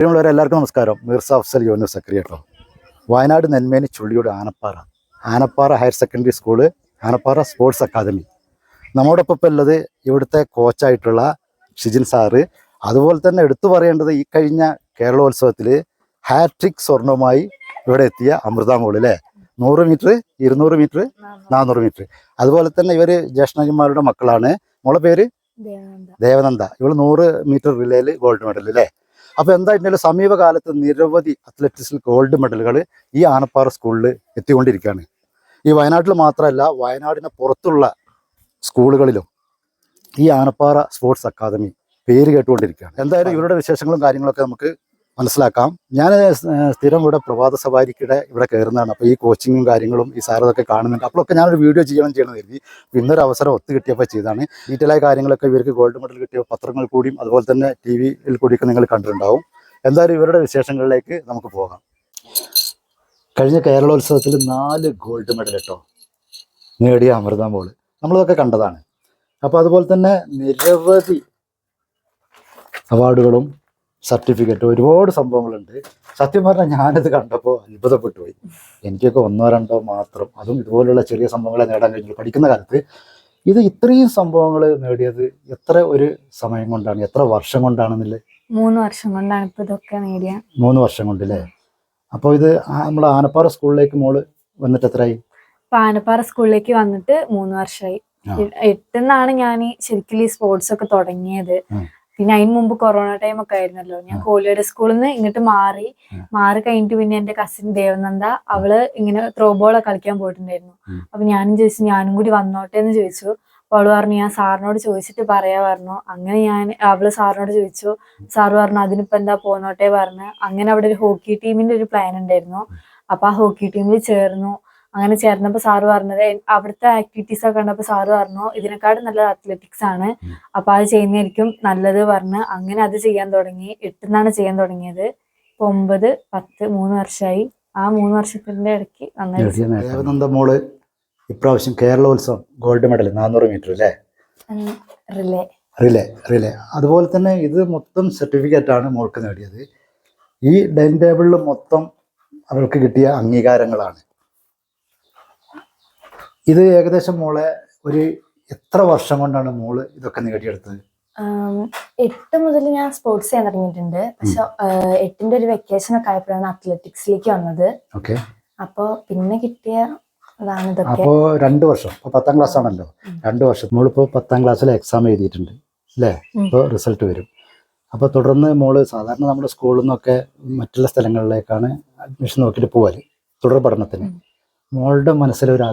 പ്രിയമുള്ളവരെ എല്ലാവർക്കും നമസ്കാരം. മിർസ അഫ്സൽ യോനു കേട്ടോ. Wayanad Nenmeni ചുള്ളിയുടെ Anappara. Anappara higher secondary school Anappara sports academy. നമ്മോടൊപ്പം ഇപ്പം ഉള്ളത് ഇവിടുത്തെ കോച്ചായിട്ടുള്ള ഷിജിൻ സാറ്. അതുപോലെ തന്നെ എടുത്തു പറയേണ്ടത് ഈ കഴിഞ്ഞ കേരളോത്സവത്തിൽ ഹാട്രിക് സ്വർണവുമായി ഇവിടെ എത്തിയ അമൃത മോളിലെ അല്ലേ നൂറ് മീറ്റർ ഇരുന്നൂറ് മീറ്റർ നാനൂറ്. മീറ്റർ അതുപോലെ തന്നെ ഇവർ ജ്യേഷ്ഠന്മാരുടെ മക്കളാണ്. മോളെ പേര്? ദേവനന്ദ. ദേവനന്ദ. ഇവൾ നൂറ് മീറ്റർ റിലേയിൽ ഗോൾഡ് മെഡൽ അല്ലേ അപ്പൊ എന്തായിട്ടുണ്ടെങ്കിലും സമീപകാലത്ത് നിരവധി അത്ലറ്റിക്സിൽ ഗോൾഡ് മെഡലുകൾ ഈ ആനപ്പാറ സ്കൂളിൽ എത്തിക്കൊണ്ടിരിക്കുകയാണ്. ഈ വയനാട്ടിൽ മാത്രമല്ല വയനാടിന് പുറത്തുള്ള സ്കൂളുകളിലും ഈ ആനപ്പാറ സ്പോർട്സ് അക്കാദമി പേര് കേട്ടുകൊണ്ടിരിക്കുകയാണ്. എന്തായാലും ഇവരുടെ വിശേഷങ്ങളും കാര്യങ്ങളൊക്കെ നമുക്ക് മനസ്സിലാക്കാം. ഞാൻ സ്ഥിരം ഇവിടെ പ്രഭാത സവാരിക്കിടെ ഇവിടെ കയറുന്നതാണ് അപ്പോൾ ഈ കോച്ചിങ്ങും കാര്യങ്ങളും ഈ സാറതൊക്കെ കാണുന്നുണ്ട്. അപ്പോഴൊക്കെ ഞാനൊരു വീഡിയോ ചെയ്യണം ചെയ്യണം കരുതി. പിന്നൊരു അവസരം ഒത്തു കിട്ടിയപ്പോൾ ചെയ്താണ്. ഡീറ്റെയിൽ ആയ കാര്യങ്ങളൊക്കെ ഇവർക്ക് ഗോൾഡ് മെഡൽ കിട്ടിയ പത്രങ്ങൾ കൂടിയും അതുപോലെ തന്നെ ടി വിയിൽ കൂടിയൊക്കെ നിങ്ങൾ കണ്ടിട്ടുണ്ടാവും. എന്തായാലും ഇവരുടെ വിശേഷങ്ങളിലേക്ക് നമുക്ക് പോകാം. കഴിഞ്ഞ കേരളോത്സവത്തിൽ നാല് ഗോൾഡ് മെഡൽ കേട്ടോ. നേടിയ അമൃത മോൾ നമ്മളതൊക്കെ കണ്ടതാണ്. അപ്പോൾ അതുപോലെ തന്നെ നിരവധി അവാർഡുകളും സർട്ടിഫിക്കറ്റ് ഒരുപാട് സംഭവങ്ങളുണ്ട്. സത്യം പറഞ്ഞാൽ ഞാനത് കണ്ടപ്പോൾ അത്ഭുതപ്പെട്ടു പോയി എനിക്കൊക്കെ ഒന്നോ രണ്ടോ മാത്രം അതും ഇതുപോലുള്ള ചെറിയ സംഭവങ്ങളെ നേടാൻ കഴിഞ്ഞു. പഠിക്കുന്ന കാലത്ത് ഇത് ഇത്രയും സംഭവങ്ങൾ നേടിയത് എത്ര ഒരു സമയം കൊണ്ടാണ്? എത്ര വർഷം കൊണ്ടാണെന്നില്ലേ? മൂന്ന് വർഷം കൊണ്ടാണ് ഇപ്പൊ ഇതൊക്കെ നേടിയ. മൂന്ന് വർഷം കൊണ്ടല്ലേ? അപ്പോൾ ഇത് നമ്മൾ ആനപ്പാറ സ്കൂളിലേക്ക് മോൾ വന്നിട്ട് എത്രയായി? ഇപ്പൊ ആനപ്പാറ സ്കൂളിലേക്ക് വന്നിട്ട് മൂന്ന് വർഷമായി. എട്ടെന്നാണ് ഞാൻ ശരിക്കും ഈ സ്പോർട്സ് ഒക്കെ തുടങ്ങിയത്. പിന്നെ അതിന് മുമ്പ് കൊറോണ ടൈം ഒക്കെ ആയിരുന്നല്ലോ. ഞാൻ. കോലിയുടെ സ്കൂളിൽ നിന്ന് ഇങ്ങോട്ട് മാറി. മാറി കഴിഞ്ഞിട്ട് പിന്നെ എന്റെ കസിൻ ദേവനന്ദ അവൾ ഇങ്ങനെ ത്രോ ബോൾ കളിക്കാൻ പോയിട്ടുണ്ടായിരുന്നു. അപ്പൊ ഞാനും ചോദിച്ചു ഞാനും കൂടി വന്നോട്ടെ? എന്ന് ചോദിച്ചു. അപ്പൊ അവൾ പറഞ്ഞു ഞാൻ സാറിനോട് ചോദിച്ചിട്ട് പറയാ പറഞ്ഞു. അങ്ങനെ ഞാൻ അവൾ സാറിനോട് ചോദിച്ചു. സാർ പറഞ്ഞു അതിനിപ്പോ എന്താ പോന്നോട്ടെ? പറഞ്ഞു. അങ്ങനെ അവിടെ ഒരു ഹോക്കി ടീമിന്റെ ഒരു പ്ലാൻ ഉണ്ടായിരുന്നു. അപ്പൊ ആ ഹോക്കി ടീമിൽ ചേർന്നു. അങ്ങനെ ചേർന്നപ്പോ സാറ് പറഞ്ഞത് അവിടുത്തെ ആക്ടിവിറ്റീസ് ഒക്കെ കണ്ടപ്പോ സാറ് പറഞ്ഞു ഇതിനെക്കാളും നല്ലത് അത്ലറ്റിക്സ് ആണ്. അപ്പോൾ അപ്പൊ അത് ചെയ്യുന്നതായിരിക്കും നല്ലത് പറഞ്ഞ് അങ്ങനെ അത് ചെയ്യാൻ തുടങ്ങി. എട്ടുന്നാണ് ചെയ്യാൻ തുടങ്ങിയത്. ഇപ്പൊ ഒമ്പത് പത്ത് മൂന്ന് വർഷമായി ആ മൂന്ന് വർഷത്തിന്റെ ഇടയ്ക്ക് നന്നായി. മോൾ ഇപ്രാവശ്യം കേരളോത്സവം ഗോൾഡ് മെഡൽ നാനൂറ് മീറ്റർ അല്ലേ? റിലേ. Relay relay. അതുപോലെ തന്നെ ഇത് മൊത്തം സർട്ടിഫിക്കറ്റ് ആണ് മോൾക്ക് നേടിയത്. ഈ ഡൈനിങ് ടേബിളിൽ മൊത്തം അവൾക്ക് കിട്ടിയ അംഗീകാരങ്ങളാണ്. ഇത് ഏകദേശം മോളെ ഒരു എത്ര വർഷം കൊണ്ടാണ് മോൾ ഇതൊക്കെ നേടിയെടുത്തത്? എട്ട് മുതൽ ഞാൻ സ്പോർട്സ് ചെയ്യാൻ തുടങ്ങിയിട്ടുണ്ട്. പക്ഷെ എട്ടിന്റെ ഒരു വെക്കേഷൻ ഒക്കെ ആയപ്പോഴാണ് അത്ലറ്റിക്സിലേക്ക് വന്നത്. ഓക്കെ. അപ്പൊ പിന്നെ കിട്ടിയ അപ്പോ രണ്ടു വർഷം. പത്താം ക്ലാസ് ആണല്ലോ. രണ്ടു വർഷം. മോളിപ്പോ പത്താം ക്ലാസ്സിൽ എക്സാം എഴുതിയിട്ടുണ്ട്. അല്ലേ ഇപ്പോ ഇപ്പോൾ റിസൾട്ട് വരും. അപ്പോൾ തുടർന്ന് മോൾ സാധാരണ നമ്മുടെ സ്കൂളിൽ നിന്നൊക്കെ മറ്റുള്ള സ്ഥലങ്ങളിലേക്കാണ് അഡ്മിഷൻ നോക്കിയിട്ട് പോവാൽ. തുടർ പഠനത്തിന്. മോളുടെ മനസ്സിലൊരു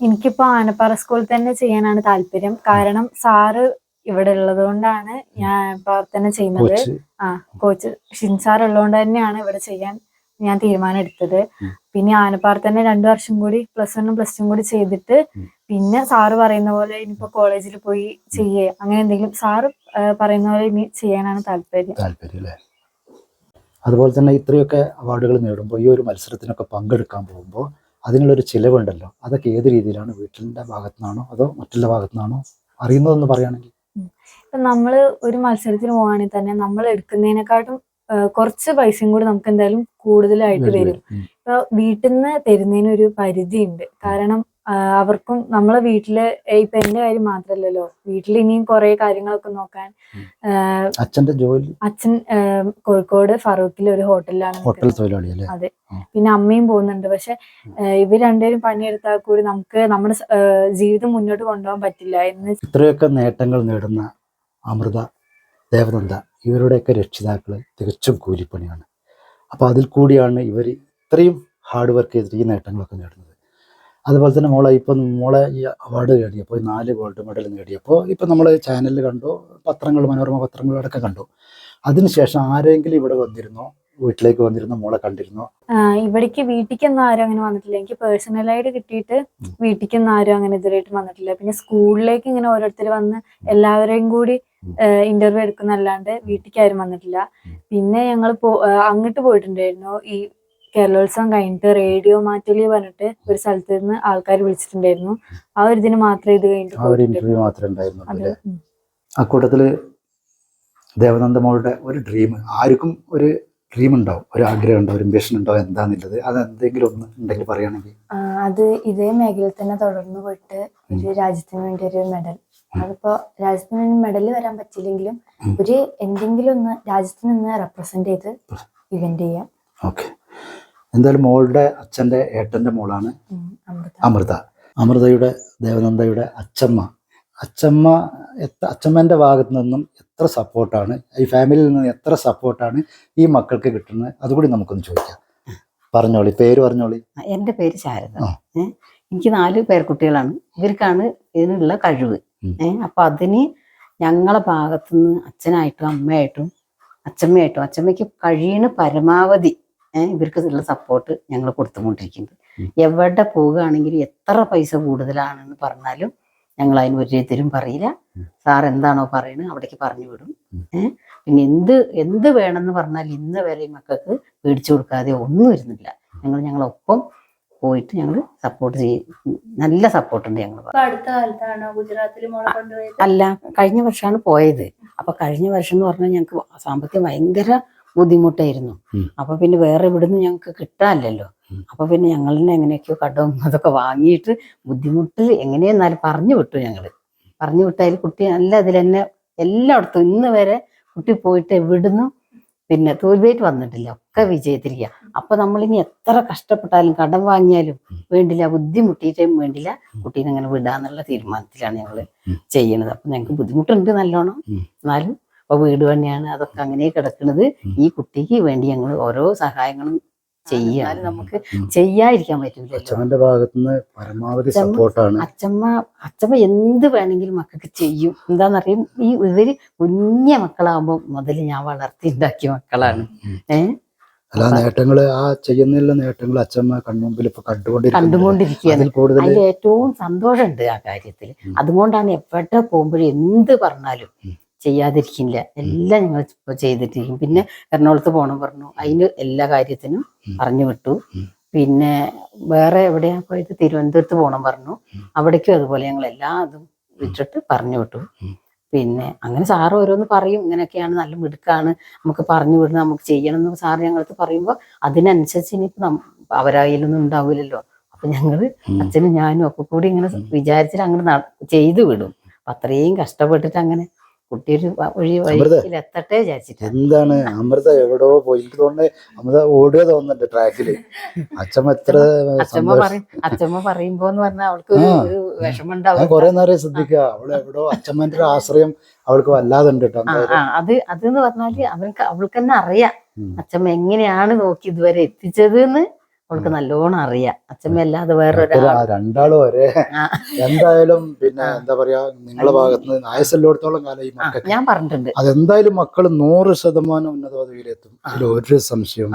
എനിക്കിപ്പോ ആനപ്പാറ സ്കൂളിൽ തന്നെ ചെയ്യാനാണ് താല്പര്യം. കാരണം സാറ് ഇവിടെ ഉള്ളത് കൊണ്ടാണ് ഞാൻ തന്നെ ചെയ്യുന്നത്. കോച്ച്. ആ കോച്ച്. ഷിൻസാർ ഉള്ളതുകൊണ്ട് തന്നെയാണ് ഇവിടെ ചെയ്യാൻ ഞാൻ തീരുമാനം എടുത്തത്. പിന്നെ ആനപ്പാറ തന്നെ രണ്ടു വർഷം കൂടി പ്ലസ് വണ്ണും പ്ലസ് ടു കൂടി ചെയ്തിട്ട് പിന്നെ സാറ് പറയുന്ന പോലെ ഇനിയിപ്പോ കോളേജിൽ പോയി ചെയ്യേ. അങ്ങനെ എന്തെങ്കിലും സാറ് പറയുന്ന പോലെ ഇനി ചെയ്യാനാണ് താല്പര്യം. താല്പര്യം അല്ലേ? അതുപോലെ തന്നെ ഇത്രയൊക്കെ അവാർഡുകൾ നേടുമ്പോൾ ഈ ഒരു മത്സരത്തിനൊക്കെ പങ്കെടുക്കാൻ പോകുമ്പോൾ അതിനുള്ളൊരു ചിലവുണ്ടല്ലോ. അതൊക്കെ ഏത് രീതിയിലാണ് വീട്ടിന്റെ ഭാഗത്തു നിന്നാണോ അതോ മറ്റുള്ള ഭാഗത്തു നിന്നാണോ അറിയുന്നതെന്ന് പറയുകയാണെങ്കിൽ? ഇപ്പൊ നമ്മൾ ഒരു മത്സരത്തിന് പോവാണെങ്കിൽ തന്നെ നമ്മൾ എടുക്കുന്നതിനെക്കാട്ടും കുറച്ച് പൈസയും കൂടി നമുക്ക് എന്തായാലും കൂടുതലായിട്ട് വരും. ഇപ്പൊ വീട്ടിൽ നിന്ന് തരുന്നതിന് ഒരു പരിധിയുണ്ട്. കാരണം അവർക്കും നമ്മളെ വീട്ടിൽ ഇപ്പൊ എന്റെ കാര്യം മാത്രല്ലല്ലോ. വീട്ടിൽ ഇനിയും കുറെ കാര്യങ്ങളൊക്കെ നോക്കാൻ അച്ഛന്റെ ജോലി? അച്ഛൻ കോഴിക്കോട് ഫറൂഖിൽ ഒരു ഹോട്ടലിലാണ് ഹോട്ടൽ. തൊഴിലാളി അതെ. പിന്നെ അമ്മയും പോകുന്നുണ്ട്. പക്ഷെ ഇവർ രണ്ടുപേരും പണിയെടുത്താൽ കൂടി നമുക്ക് നമ്മുടെ ജീവിതം മുന്നോട്ട് കൊണ്ടുപോകാൻ പറ്റില്ല. എന്ന് ഇത്രയൊക്കെ നേട്ടങ്ങൾ നേടുന്ന അമൃത ദേവനന്ദ ഇവരുടെയൊക്കെ രക്ഷിതാക്കൾ തികച്ചും കൂലിപ്പണിയാണ്. അപ്പോൾ അതിൽ കൂടിയാണ് ഇവർ ഇത്രയും ഹാർഡ് വർക്ക് ചെയ്തിട്ട് ഈ നേട്ടങ്ങളൊക്കെ നേടുന്നത്. അതുപോലെ തന്നെ മോളെ ഇപ്പം മോളെ ഈ അവാർഡ് നേടിയപ്പോൾ നാല് ഗോൾഡ് മെഡൽ നേടിയപ്പോൾ ഇപ്പം നമ്മൾ ചാനലിൽ കണ്ടു പത്രങ്ങൾ മനോരമ പത്രങ്ങളടക്കം കണ്ടു. അതിനുശേഷം ആരെങ്കിലും ഇവിടെ വന്നിരുന്നോ? വീട്ടിലേക്ക് വന്നിരുന്നോ? മോളെ കണ്ടിരുന്നോ? ഇവിടേക്ക് വീട്ടിലേക്കൊന്നും ആരും അങ്ങനെ വന്നിട്ടില്ല. എനിക്ക് പേഴ്സണലായിട്ട് കിട്ടിയിട്ട് വീട്ടിക്കൊന്നും വീട്ടിലേക്കൊന്നും ആരും അങ്ങനെ ഇതുവരെയായിട്ട് വന്നിട്ടില്ല. പിന്നെ സ്കൂളിലേക്ക് ഇങ്ങനെ ഓരോരുത്തർ വന്ന് എല്ലാവരെയും കൂടി ഇന്റർവ്യൂ എടുക്കുന്നല്ലാണ്ട് വീട്ടിലേക്ക് ആരും വന്നിട്ടില്ല. പിന്നെ ഞങ്ങൾ അങ്ങോട്ട് പോയിട്ടുണ്ടായിരുന്നു. ഈ കേരളോത്സവം കഴിഞ്ഞിട്ട് റേഡിയോ മാറ്റുലി പറഞ്ഞിട്ട് ഒരു സ്ഥലത്ത് നിന്ന് ആൾക്കാർ വിളിച്ചിട്ടുണ്ടായിരുന്നു. ആ ഒരു ഇതിന് മാത്രമേ ഇത് കഴിഞ്ഞിട്ട് ആ അല്ലേ ഉം. ദേവനന്ദമോളുടെ ഒരു ഡ്രീം ആർക്കും ഒരു ഡ്രീം ഉണ്ടാവും ഒരു ആഗ്രഹം ഉണ്ടാവും ഒരു അംബിഷൻ ഉണ്ടാവും എന്താന്നുള്ളത്. അത് എന്തെങ്കിലും ഒന്ന് ഉണ്ടെങ്കിൽ പറയുകയാണെങ്കിൽ. അത് ഇതേ മേഖലയിൽ തന്നെ തുടർന്ന് പോയിട്ട് ഒരു രാജ്യത്തിന് വേണ്ടി ഒരു മെഡൽ അതിപ്പോ രാജ്യത്തിന് വേണ്ടി മെഡൽ വരാൻ പറ്റില്ലെങ്കിലും ഒരു എന്തെങ്കിലും ഒന്ന് രാജ്യത്തിന് ഒന്ന് റെപ്രസെന്റ് ചെയ്ത് ഇവന്റ് ചെയ്യാം. ഓക്കെ എന്തായാലും മോളുടെ അച്ഛന്റെ ഏട്ടന്റെ മോളാണ് അമൃത. അമൃത. അമൃതയുടെ ദേവനന്ദയുടെ അച്ചമ്മ. അച്ചമ്മ എത്ര അച്ചമ്മേന്റെ ഭാഗത്തു നിന്നും എത്ര സപ്പോർട്ടാണ് ഈ ഫാമിലിയിൽ നിന്ന് എത്ര സപ്പോർട്ടാണ് ഈ മക്കൾക്ക് കിട്ടുന്നത്? അതുകൂടി നമുക്കൊന്ന് ചോദിക്കാം. പറഞ്ഞോളി പേര് പറഞ്ഞോളി. എന്റെ പേര് ശാരദ. എനിക്ക് നാല് പേർക്കുട്ടികളാണ്. ഇവർക്കാണ് ഇതിനുള്ള കഴിവ്. ഏഹ് അപ്പൊ അതിന് ഞങ്ങളെ ഭാഗത്തുനിന്ന് അച്ഛനായിട്ടും അമ്മയായിട്ടും അച്ചമ്മയായിട്ടും അച്ചമ്മയ്ക്ക് കഴിയണ പരമാവധി ഇവർക്ക് ഉള്ള സപ്പോർട്ട് ഞങ്ങൾ കൊടുത്തുകൊണ്ടിരിക്കുന്നത്. എവിടെ പോവുകയാണെങ്കിലും എത്ര പൈസ കൂടുതലാണെന്ന് പറഞ്ഞാലും ഞങ്ങൾ അതിന് ഒരു രീതിയിലും പറയില്ല. സാർ എന്താണോ പറയുന്നത് അവിടേക്ക് പറഞ്ഞു വിടും. പിന്നെ എന്ത് എന്ത് വേണമെന്ന് പറഞ്ഞാൽ ഇന്ന് വരെ മക്കൾക്ക് പേടിച്ചു കൊടുക്കാതെ ഒന്നും ഇരുന്നില്ല. ഞങ്ങൾ ഞങ്ങളൊപ്പം പോയിട്ട് ഞങ്ങൾ സപ്പോർട്ട് ചെയ്യും നല്ല സപ്പോർട്ട് ഉണ്ട് ഞങ്ങൾ അടുത്ത കാലത്താണ് ഗുജറാത്തിൽ മോളെ കൊണ്ടുപോയത്? അല്ല കഴിഞ്ഞ വർഷമാണ് പോയത്. അപ്പൊ കഴിഞ്ഞ വർഷം എന്ന് പറഞ്ഞാൽ ഞങ്ങൾക്ക് സാമ്പത്തികം ഭയങ്കര ബുദ്ധിമുട്ടായിരുന്നു. അപ്പൊ പിന്നെ വേറെ ഇവിടുന്ന് ഞങ്ങൾക്ക് കിട്ടാനില്ലല്ലോ. അപ്പൊ പിന്നെ ഞങ്ങൾ തന്നെ എങ്ങനെയൊക്കെയോ കടവും അതൊക്കെ വാങ്ങിയിട്ട് ബുദ്ധിമുട്ടിൽ എങ്ങനെയെന്നാലും പറഞ്ഞു വിട്ടു ഞങ്ങൾ. പറഞ്ഞു വിട്ടാൽ കുട്ടി നല്ല അതിൽ തന്നെ എല്ലായിടത്തും ഇന്ന് വരെ കുട്ടി പോയിട്ട് എവിടുന്നും പിന്നെ തോൽവേറ്റ് വന്നിട്ടില്ല. ഒക്കെ വിജയത്തിരിക്കുക അപ്പൊ നമ്മളിനി എത്ര കഷ്ടപ്പെട്ടാലും കടം വാങ്ങിയാലും വേണ്ടില്ല ബുദ്ധിമുട്ടിയിട്ടും വേണ്ടില്ല കുട്ടീനെ അങ്ങനെ വിടാന്നുള്ള തീരുമാനത്തിലാണ് ഞങ്ങൾ. ചെയ്യണത്. അപ്പൊ ഞങ്ങൾക്ക് ബുദ്ധിമുട്ടുണ്ട് നല്ലോണം. എന്നാലും ഇപ്പൊ വീട് പണിയാണ് അതൊക്കെ അങ്ങനെ കിടക്കുന്നത് ഈ കുട്ടിക്ക് വേണ്ടി ഞങ്ങൾ ഓരോ സഹായങ്ങളും ചെയ്യാൻ നമുക്ക്. ചെയ്യാതിരിക്കാൻ നിന്ന് പരമാവധി അച്ഛമ്മ- സപ്പോർട്ടാണ്. അച്ഛമ്മ അച്ഛമ്മ എന്ത് വേണമെങ്കിലും മക്കൾക്ക് ചെയ്യും. എന്താന്നറിയും? ഈ ഇവർ കുഞ്ഞ മക്കളാകുമ്പോ മുതൽ ഞാൻ വളർത്തി ഉണ്ടാക്കിയ മക്കളാണ് ഏഹ് അല്ല നേട്ടങ്ങൾ ആ ചെയ്യുന്നില്ല നേട്ടങ്ങൾ അച്ഛമ്മ കൺമുമ്പിൽ ഇപ്പൊ കണ്ടുകൊണ്ടിരിക്കുകയാണ്. അതിൽ കൂടുതൽ ഏറ്റവും സന്തോഷമുണ്ട് ആ കാര്യത്തിൽ. അതുകൊണ്ടാണ് എവിടെ പോകുമ്പോഴും എന്ത് പറഞ്ഞാലും. ചെയ്യാതിരിക്കില്ല. എല്ലാം ഞങ്ങൾ ഇപ്പൊ ചെയ്തിട്ടിരിക്കും. പിന്നെ എറണാകുളത്ത് പോകണം പറഞ്ഞു. അതിന് എല്ലാ കാര്യത്തിനും. പറഞ്ഞു വിട്ടു. പിന്നെ വേറെ എവിടെയാ പോയത്? തിരുവനന്തപുരത്ത് പോകണം പറഞ്ഞു. അവിടേക്കും അതുപോലെ ഞങ്ങൾ എല്ലാ ഇതും വിട്ടിട്ട് പറഞ്ഞു വിട്ടു. പിന്നെ അങ്ങനെ സാറ് ഓരോന്ന് പറയും. ഇങ്ങനെയൊക്കെയാണ് നല്ല മിടുക്കാണ്. നമുക്ക് പറഞ്ഞു വിടണം നമുക്ക് ചെയ്യണം എന്ന് സാറ് ഞങ്ങളടുത്ത് പറയുമ്പോൾ അതിനനുസരിച്ച് ഇനിയിപ്പോ നം- അവരായാലൊന്നും ഉണ്ടാവില്ലല്ലോ. അപ്പൊ ഞങ്ങൾ ഉം. അച്ഛനും ഞാനും ഒക്കെ കൂടി ഇങ്ങനെ വിചാരിച്ചിട്ട് അങ്ങനെ ചെയ്തു വിടും. അത്രയും കഷ്ടപ്പെട്ടിട്ട് അങ്ങനെ കുട്ടി ഒരു വ- വഴി അമൃത. എത്തട്ടെ വിചാരിച്ചിട്ട്. എന്താണ്? അമൃത എവിടെയോ പോയി എനിക്ക് തോന്നുന്നത് അമൃത ഓടുക തോന്നുന്നുണ്ട് ട്രാക്കിൽ. അച്ഛമ്മ എത്ര അച്ഛമ്മ സന്തോഷം പറയും അച്ഛമ്മ പറയുമ്പോന്ന് പറഞ്ഞാൽ അവൾക്ക് ഒരു വിഷമം കൊറേ നേരം ശ്രദ്ധിക്കുക അവൾ എവിടോ അച്ഛമ്മന്റെ ഒരു ആശ്രയം അവൾക്ക് വല്ലാതെ ഉണ്ട് കേട്ടോ അത് അതെന്ന് പറഞ്ഞാൽ അവൾക്ക് അവൾക്ക് തന്നെ അറിയാം അച്ഛമ്മ എങ്ങനെയാണ് നോക്കി ഇതുവരെ എത്തിച്ചത് എന്ന് അവൾക്ക് നല്ലോണം അറിയാം. അച്ഛമ്മ അല്ലാതെ വേറെ ഒരാൾ രണ്ടാളും ഒരേ എന്തായാലും പിന്നെ എന്താ പറയാ നിങ്ങളെ ഭാഗത്ത് നിന്ന് ആയസല്ലോടത്തോളം കാലം ഈ മക്കൾ ഞാൻ പറഞ്ഞിട്ടുണ്ട്. അതെന്തായാലും മക്കൾ നൂറ് ശതമാനം ഉന്നത പദവിയിലെത്തും. അതിൽ ഒരു സംശയവും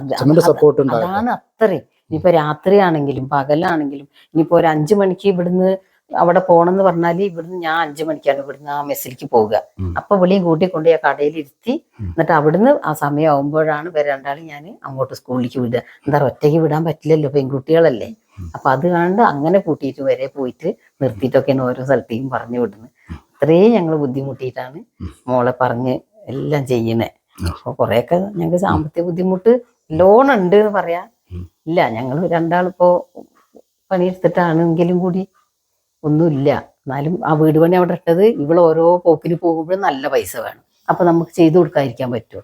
അച്ഛമ്മന്റെ സപ്പോർട്ട് ഉണ്ടാകട്ടെ അതാണ് അത്രയും. ഇനിയിപ്പോ രാത്രിയാണെങ്കിലും പകലാണെങ്കിലും ഇനിയിപ്പോ ഒരു അഞ്ചു മണിക്ക് ഇവിടുന്ന് അവിടെ പോണെന്ന് പറഞ്ഞാൽ ഇവിടുന്ന് ഞാൻ അഞ്ചു മണിക്കാണ് ഇവിടുന്ന് ആ മെസ്സിലേക്ക് പോവുക. അപ്പൊ വിളിയും കൂട്ടി കൊണ്ട് ആ കടയിൽ ഇരുത്തി എന്നിട്ട് അവിടുന്ന് ആ സമയം ആവുമ്പോഴാണ് ഇവർ രണ്ടാളും ഞാൻ അങ്ങോട്ട് സ്കൂളിലേക്ക് വിടുക. എന്താ ഒറ്റയ്ക്ക് വിടാൻ പറ്റില്ലല്ലോ പെൺകുട്ടികളല്ലേ? അപ്പൊ അത് കണ്ട് അങ്ങനെ കൂട്ടിയിട്ട് വരെ പോയിട്ട് നിർത്തിയിട്ടൊക്കെയാണ് ഓരോ സ്ഥലത്തേക്കും പറഞ്ഞു വിടുന്നത്. ഇത്രയും ഞങ്ങൾ ബുദ്ധിമുട്ടിയിട്ടാണ് മോളെ പറഞ്ഞ് എല്ലാം ചെയ്യണേ അപ്പൊ കുറെയൊക്കെ ഞങ്ങൾക്ക് സാമ്പത്തിക ബുദ്ധിമുട്ട് ലോൺ ഉണ്ട് എന്ന് പറയാ. ഇല്ല ഞങ്ങൾ രണ്ടാളിപ്പോ പണിയെടുത്തിട്ടാണെങ്കിലും കൂടി ഒന്നുമില്ല. എന്നാലും ആ വീട് പണി അവിടെ ഇട്ടത് ഇവൾ ഓരോ പോക്കിന് പോകുമ്പോഴും നല്ല പൈസ വേണം. അപ്പൊ നമുക്ക് ചെയ്തു കൊടുക്കാതിരിക്കാൻ പറ്റുമോ?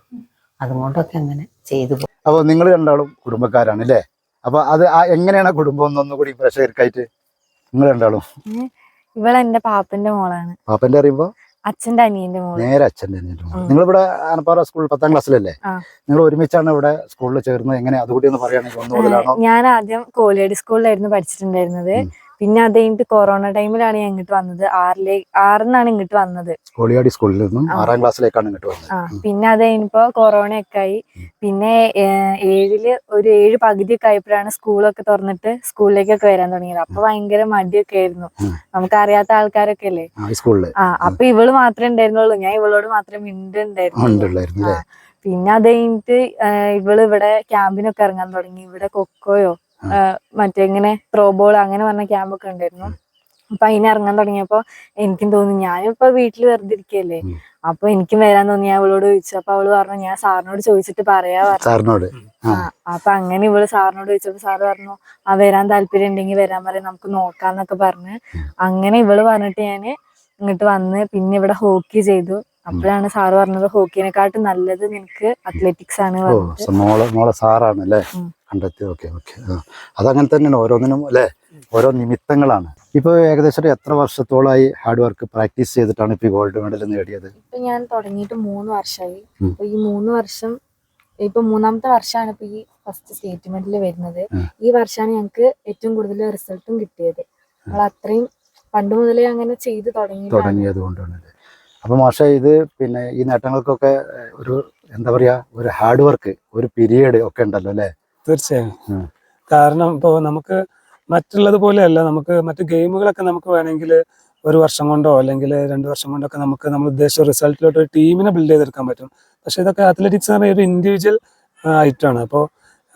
അതുകൊണ്ടൊക്കെ അങ്ങനെ ചെയ്തു അപ്പോൾ അപ്പൊ നിങ്ങൾ രണ്ടാളും കുടുംബക്കാരാണ് അല്ലേ? അപ്പൊ അത് എങ്ങനെയാണ് കുടുംബം എന്നൊന്നുകൂടി പ്രേക്ഷകർക്കായിട്ട് നിങ്ങൾ രണ്ടാളും? ഇവളെന്റെ പാപ്പന്റെ മോളാണ്. പാപ്പന്റെ അറിയുമ്പോ? അച്ഛന്റെ അനിയന്റെ മോൾ. നേരെ അച്ഛന്റെ അനിയന്റെ മോൾ നിങ്ങൾ ഇവിടെ ആനപ്പാറ സ്കൂൾ പത്താം ക്ലാസ്സിലല്ലേ? നിങ്ങൾ ഒരുമിച്ചാണ് ഇവിടെ സ്കൂളിൽ ചേർന്നത്? എങ്ങനെ? അതുകൂടി ഒന്ന് പറയുകയാണെങ്കിൽ ഞാൻ ആദ്യം കോലിയടി സ്കൂളിലായിരുന്നു പഠിച്ചിട്ടുണ്ടായിരുന്നത്. പിന്നെ അത് കഴിഞ്ഞിട്ട് കൊറോണ ടൈമിലാണ് ഞാൻ ഇങ്ങോട്ട് വന്നത്. ആറിലേ ആറിനാണ് ഇങ്ങോട്ട് വന്നത്. കോളിയാടി സ്കൂളിൽ നിന്നും ആറാം ക്ലാസ്സിലേക്കാണ് ഇങ്ങോട്ട് വന്നത്. ആ പിന്നെ അത് കഴിഞ്ഞപ്പോ കൊറോണ ഒക്കെ ആയി. പിന്നെ ഏഹ്, ഏഴിൽ ഒരു ഏഴ് പകുതിയൊക്കെ ആയപ്പോഴാണ് സ്കൂളൊക്കെ തുറന്നിട്ട് സ്കൂളിലേക്കൊക്കെ വരാൻ തുടങ്ങിയത്. അപ്പൊ ഭയങ്കര മടിയൊക്കെ ആയിരുന്നു. ഉം. നമുക്ക് അറിയാത്ത ആൾക്കാരൊക്കെ അല്ലേ? ആ സ്കൂളിൽ ആ അപ്പൊ ഇവൾ മാത്രമേ ഉണ്ടായിരുന്നുള്ളൂ. ഞാൻ ഇവളോട് മാത്രമേ മിണ്ടുണ്ടായിരുന്നു ഉണ്ടുള്ളായിരുന്നു അല്ലേ പിന്നെ അത് കഴിഞ്ഞിട്ട് ഏഹ്, ഇവൾ ഇവിടെ ക്യാമ്പിനൊക്കെ ഇറങ്ങാൻ തുടങ്ങി. ഇവിടെ കൊക്കോയോ മറ്റേ ഇങ്ങനെ ത്രോ ബോൾ അങ്ങനെ പറഞ്ഞ ക്യാമ്പൊക്കെ ഉണ്ടായിരുന്നു. അപ്പൊ അതിന് ഇറങ്ങാൻ തുടങ്ങിയപ്പോ എനിക്കും തോന്നി ഞാനിപ്പോ വീട്ടിൽ വെറുതെ ഇരിക്കല്ലേ. അപ്പൊ എനിക്കും വരാൻ തോന്നി ഞാൻ അവളോട് ചോദിച്ചു. അപ്പൊ അവൾ പറഞ്ഞു ഞാൻ സാറിനോട് ചോദിച്ചിട്ട് പറയാ സാറിനോട്. അപ്പൊ അങ്ങനെ ഇവൾ സാറിനോട് ചോദിച്ചപ്പോ സാറ് പറഞ്ഞു ആ വരാൻ താല്പര്യം ഉണ്ടെങ്കിൽ വരാൻ പറയാം നമുക്ക് നോക്കാന്നൊക്കെ പറഞ്ഞ്. അങ്ങനെ ഇവൾ പറഞ്ഞിട്ട് ഞാൻ ഇങ്ങോട്ട് വന്ന് പിന്നെ ഇവിടെ ഹോക്കി ചെയ്തു. അപ്പോഴാണ് സാറ് പറഞ്ഞത് ഹോക്കിനെക്കാട്ടും നല്ലത് നിനക്ക് അത്ലറ്റിക്സ് ആണ് മോളെ മോളെ സാറാണ് അല്ലേ. കണ്ടെത്തി ഓക്കെ ഓക്കെ. അതങ്ങനെ തന്നെയാണ് ഓരോന്നിനും അല്ലേ? ഓരോ നിമിത്തങ്ങളാണ്. ഇപ്പോൾ ഏകദേശം എത്ര വർഷത്തോളമായി ഹാർഡ് വർക്ക് പ്രാക്ടീസ് ചെയ്തിട്ടാണ് ഇപ്പോൾ ഗോൾഡ് മെഡൽ നേടിയത്? ഇപ്പൊ ഞാൻ തുടങ്ങിയിട്ട് മൂന്ന് വർഷമായി. അപ്പൊ ഈ മൂന്ന് വർഷം ഇപ്പൊ മൂന്നാമത്തെ വർഷമാണ് ഇപ്പൊ ഈ ഫസ്റ്റ് സ്റ്റേറ്റ് സ്റ്റേറ്റ്മെന്റിൽ വരുന്നത്. ഈ വർഷമാണ് ഞങ്ങൾക്ക് ഏറ്റവും കൂടുതൽ റിസൾട്ടും കിട്ടിയത്. നമ്മൾ അത്രയും പണ്ട് മുതലേ അങ്ങനെ ചെയ്ത് തുടങ്ങി തുടങ്ങിയത് കൊണ്ടാണ് അപ്പോൾ മാഷെ ഇത് പിന്നെ ഈ നേട്ടങ്ങൾക്കൊക്കെ ഒരു എന്താ പറയുക ഒരു ഹാർഡ് വർക്ക് ഒരു പീരിയഡ് ഒക്കെ ഉണ്ടല്ലോ അല്ലേ? തീർച്ചയായും. കാരണം ഇപ്പോ നമുക്ക് മറ്റുള്ളത് പോലെയല്ല നമുക്ക് മറ്റു ഗെയിമുകളൊക്കെ നമുക്ക് വേണമെങ്കിൽ ഒരു വർഷം കൊണ്ടോ അല്ലെങ്കിൽ രണ്ട് വർഷം കൊണ്ടോ ഒക്കെ നമുക്ക് നമ്മൾ ഉദ്ദേശിച്ച റിസൾട്ടിലോട്ട് ഒരു ടീമിനെ ബിൽഡ് ചെയ്തെടുക്കാൻ പറ്റും. പക്ഷെ ഇതൊക്കെ അത്ലറ്റിക്സ് എന്ന് പറയുന്ന ഒരു ഇൻഡിവിജ്വൽ ഐറ്റമാണ്. അപ്പോൾ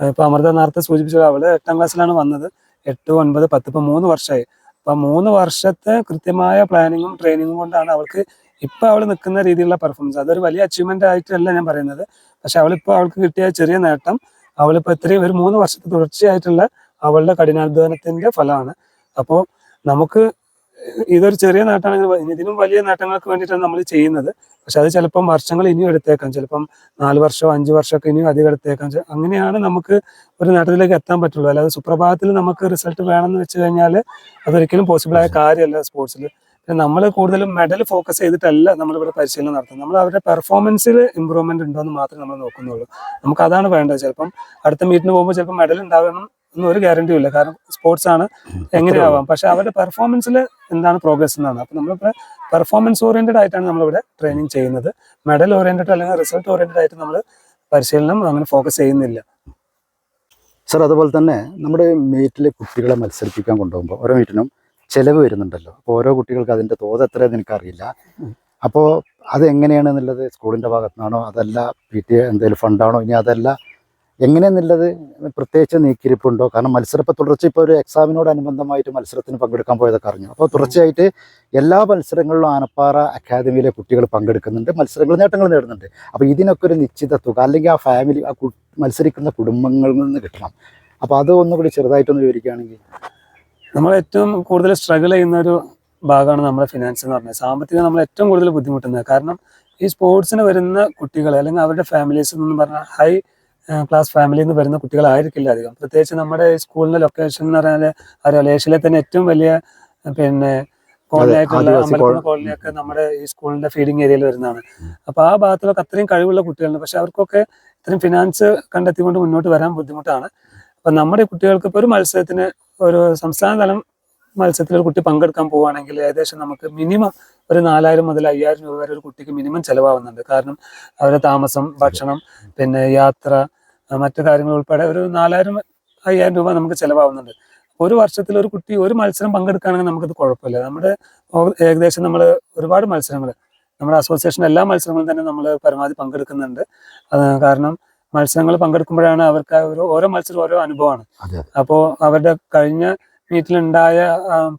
ഇപ്പോൾ അമൃത നേരത്തെ സൂചിപ്പിച്ചത് അവൾ എട്ടാം ക്ലാസ്സിലാണ് വന്നത്. എട്ട് ഒൻപത് പത്ത് ഇപ്പോൾ മൂന്ന് വർഷമായി അപ്പം മൂന്ന് വർഷത്തെ കൃത്യമായ പ്ലാനിങ്ങും ട്രെയിനിങ്ങും കൊണ്ടാണ് അവൾക്ക് ഇപ്പൊ അവൾ നിൽക്കുന്ന രീതിയിലുള്ള പെർഫോമൻസ് അതൊരു വലിയ അച്ചീവ്മെന്റ് ആയിട്ടല്ല ഞാൻ പറയുന്നത്. പക്ഷെ അവളിപ്പോൾ അവൾക്ക് കിട്ടിയ ചെറിയ നേട്ടം അവളിപ്പോൾ ഇത്രയും ഒരു മൂന്ന് വർഷത്തെ തുടർച്ചയായിട്ടുള്ള അവളുടെ കഠിനാധ്വാനത്തിന്റെ ഫലമാണ്. അപ്പോൾ നമുക്ക് ഇതൊരു ചെറിയ നേട്ടമാണെങ്കിൽ ഇതിനും വലിയ നേട്ടങ്ങൾക്ക് വേണ്ടിയിട്ടാണ് നമ്മൾ ചെയ്യുന്നത്. പക്ഷെ അത് ചിലപ്പം വർഷങ്ങൾ ഇനിയും എടുത്തേക്കാം. ചിലപ്പം നാല് വർഷമോ അഞ്ച് വർഷമൊക്കെ ഇനിയും അധികം എടുത്തേക്കാം. അങ്ങനെയാണ് നമുക്ക് ഒരു നേട്ടത്തിലേക്ക് എത്താൻ പറ്റുള്ളൂ. അല്ലാതെ സുപ്രഭാതത്തിൽ നമുക്ക് റിസൾട്ട് വേണമെന്ന് വെച്ച് കഴിഞ്ഞാൽ അതൊരിക്കലും ആയ കാര്യമല്ല സ്പോർട്സിൽ നമ്മൾ കൂടുതലും മെഡൽ ഫോക്കസ് ചെയ്തിട്ടല്ല നമ്മളിവിടെ പരിശീലനം നടത്തുന്നത്. നമ്മൾ അവരുടെ പെർഫോമൻസിൽ ഇമ്പ്രൂവ്മെന്റ് ഉണ്ടോ എന്ന് മാത്രമേ നമ്മൾ നോക്കുന്നുള്ളൂ. നമുക്ക് അതാണ് വേണ്ടത്. ചിലപ്പം അടുത്ത മീറ്റിന് പോകുമ്പോൾ ചിലപ്പോൾ മെഡൽ ഉണ്ടാകണം എന്നും ഒരു ഗ്യാരണ്ടിയും ഇല്ല. കാരണം സ്പോർട്സ് ആണ് എങ്ങനെയാവാം. പക്ഷെ അവരുടെ പെർഫോമൻസിൽ എന്താണ് പ്രോഗ്രസ് എന്നാണ്. അപ്പൊ നമ്മളിവിടെ പെർഫോമൻസ് ഓറിയന്റഡ് ആയിട്ടാണ് നമ്മളിവിടെ ട്രെയിനിങ് ചെയ്യുന്നത്. മെഡൽ ഓറിയന്റഡ് അല്ലെങ്കിൽ റിസൾട്ട് ഓറിയന്റഡ് ആയിട്ട് നമ്മൾ പരിശീലനം അങ്ങനെ ഫോക്കസ് ചെയ്യുന്നില്ല. സർ അതുപോലെ തന്നെ നമ്മുടെ മീറ്റിലെ കുട്ടികളെ മത്സരിപ്പിക്കാൻ കൊണ്ടുപോകുമ്പോൾ ഓരോ മീറ്റിനും ചിലവ് വരുന്നുണ്ടല്ലോ. അപ്പോൾ ഓരോ കുട്ടികൾക്ക് അതിന്റെ തോത് എത്രയെന്ന് എനിക്കറിയില്ല. അപ്പോൾ അത് എങ്ങനെയാണെന്നുള്ളത് സ്കൂളിന്റെ ഭാഗത്തു നിന്നാണോ അതല്ല പി ടി എ എന്തെങ്കിലും ഫണ്ടാണോ? ഇനി അതല്ല എങ്ങനെയെന്നുള്ളത് പ്രത്യേകിച്ച് നീക്കിയിരിപ്പുണ്ടോ? കാരണം മത്സരം ഇപ്പോൾ തുടർച്ച ഇപ്പോൾ ഒരു എക്സാമിനോടനുബന്ധമായിട്ട് മത്സരത്തിന് പങ്കെടുക്കാൻ പോയതൊക്കെ അറിഞ്ഞു. അപ്പോൾ തുടർച്ചയായിട്ട് എല്ലാ മത്സരങ്ങളിലും ആനപ്പാറ അക്കാദമിയിലെ കുട്ടികൾ പങ്കെടുക്കുന്നുണ്ട്. മത്സരങ്ങൾ നേട്ടങ്ങൾ നേടുന്നുണ്ട്. അപ്പോൾ ഇതിനൊക്കെ ഒരു നിശ്ചിത തുക അല്ലെങ്കിൽ ആ ഫാമിലി ആ മത്സരിക്കുന്ന കുടുംബങ്ങളിൽ നിന്ന് കിട്ടണം. അപ്പോൾ അത് ഒന്നുകൂടി ചെറുതായിട്ടൊന്ന് വിവരിക്കുകയാണെങ്കിൽ നമ്മൾ ഏറ്റവും കൂടുതൽ സ്ട്രഗിൾ ചെയ്യുന്ന ഒരു ഭാഗമാണ് നമ്മുടെ ഫിനാൻസ് എന്ന് പറഞ്ഞത്. സാമ്പത്തികം നമ്മൾ ഏറ്റവും കൂടുതൽ ബുദ്ധിമുട്ടുന്നത്. കാരണം ഈ സ്പോർട്സിന് വരുന്ന കുട്ടികൾ അല്ലെങ്കിൽ അവരുടെ ഫാമിലീസ് എന്ന് പറഞ്ഞാൽ ഹൈ ക്ലാസ് ഫാമിലിയിൽ നിന്ന് വരുന്ന കുട്ടികളായിരിക്കില്ല അധികം. പ്രത്യേകിച്ച് നമ്മുടെ സ്കൂളിന്റെ ലൊക്കേഷൻ എന്ന് പറഞ്ഞാൽ അറിയാലോ ഏഷ്യയിലെ തന്നെ ഏറ്റവും വലിയ പിന്നെ കോളനിയായിട്ടുള്ള അമ്പലപ്പുഴ കോളനിയൊക്കെ നമ്മുടെ ഈ സ്കൂളിന്റെ ഫീഡിങ് ഏരിയയിൽ വരുന്നതാണ്. അപ്പൊ ആ ഭാഗത്തൊക്കെ അത്രയും കഴിവുള്ള കുട്ടികളുണ്ട്. പക്ഷെ അവർക്കൊക്കെ ഇത്രയും ഫിനാൻസ് കണ്ടെത്തിക്കൊണ്ട് മുന്നോട്ട് വരാൻ ബുദ്ധിമുട്ടാണ്. അപ്പൊ നമ്മുടെ കുട്ടികൾക്ക് ഇപ്പോൾ ഒരു മത്സരത്തിന് ഒരു സംസ്ഥാന തലം മത്സരത്തിൽ ഒരു കുട്ടി പങ്കെടുക്കാൻ പോവുകയാണെങ്കിൽ ഏകദേശം നമുക്ക് മിനിമം ഒരു നാലായിരം മുതൽ അയ്യായിരം രൂപ വരെ ഒരു കുട്ടിക്ക് മിനിമം ചെലവാകുന്നുണ്ട്. കാരണം അവരുടെ താമസം ഭക്ഷണം പിന്നെ യാത്ര മറ്റു കാര്യങ്ങൾ ഉൾപ്പെടെ ഒരു നാലായിരം അയ്യായിരം രൂപ നമുക്ക് ചെലവാകുന്നുണ്ട്. ഒരു വർഷത്തിൽ ഒരു കുട്ടി ഒരു മത്സരം പങ്കെടുക്കുകയാണെങ്കിൽ നമുക്കത് കുഴപ്പമില്ല. നമ്മുടെ ഏകദേശം നമ്മൾ ഒരുപാട് മത്സരങ്ങൾ നമ്മുടെ അസോസിയേഷൻ എല്ലാ മത്സരങ്ങളും തന്നെ നമ്മൾ പരമാവധി പങ്കെടുക്കുന്നുണ്ട്. കാരണം മത്സരങ്ങൾ പങ്കെടുക്കുമ്പോഴാണ് അവർക്ക് ഓരോ മത്സരം ഓരോ അനുഭവമാണ്. അപ്പോ അപ്പോൾ അവരുടെ കഴിഞ്ഞ മീറ്റിലുണ്ടായ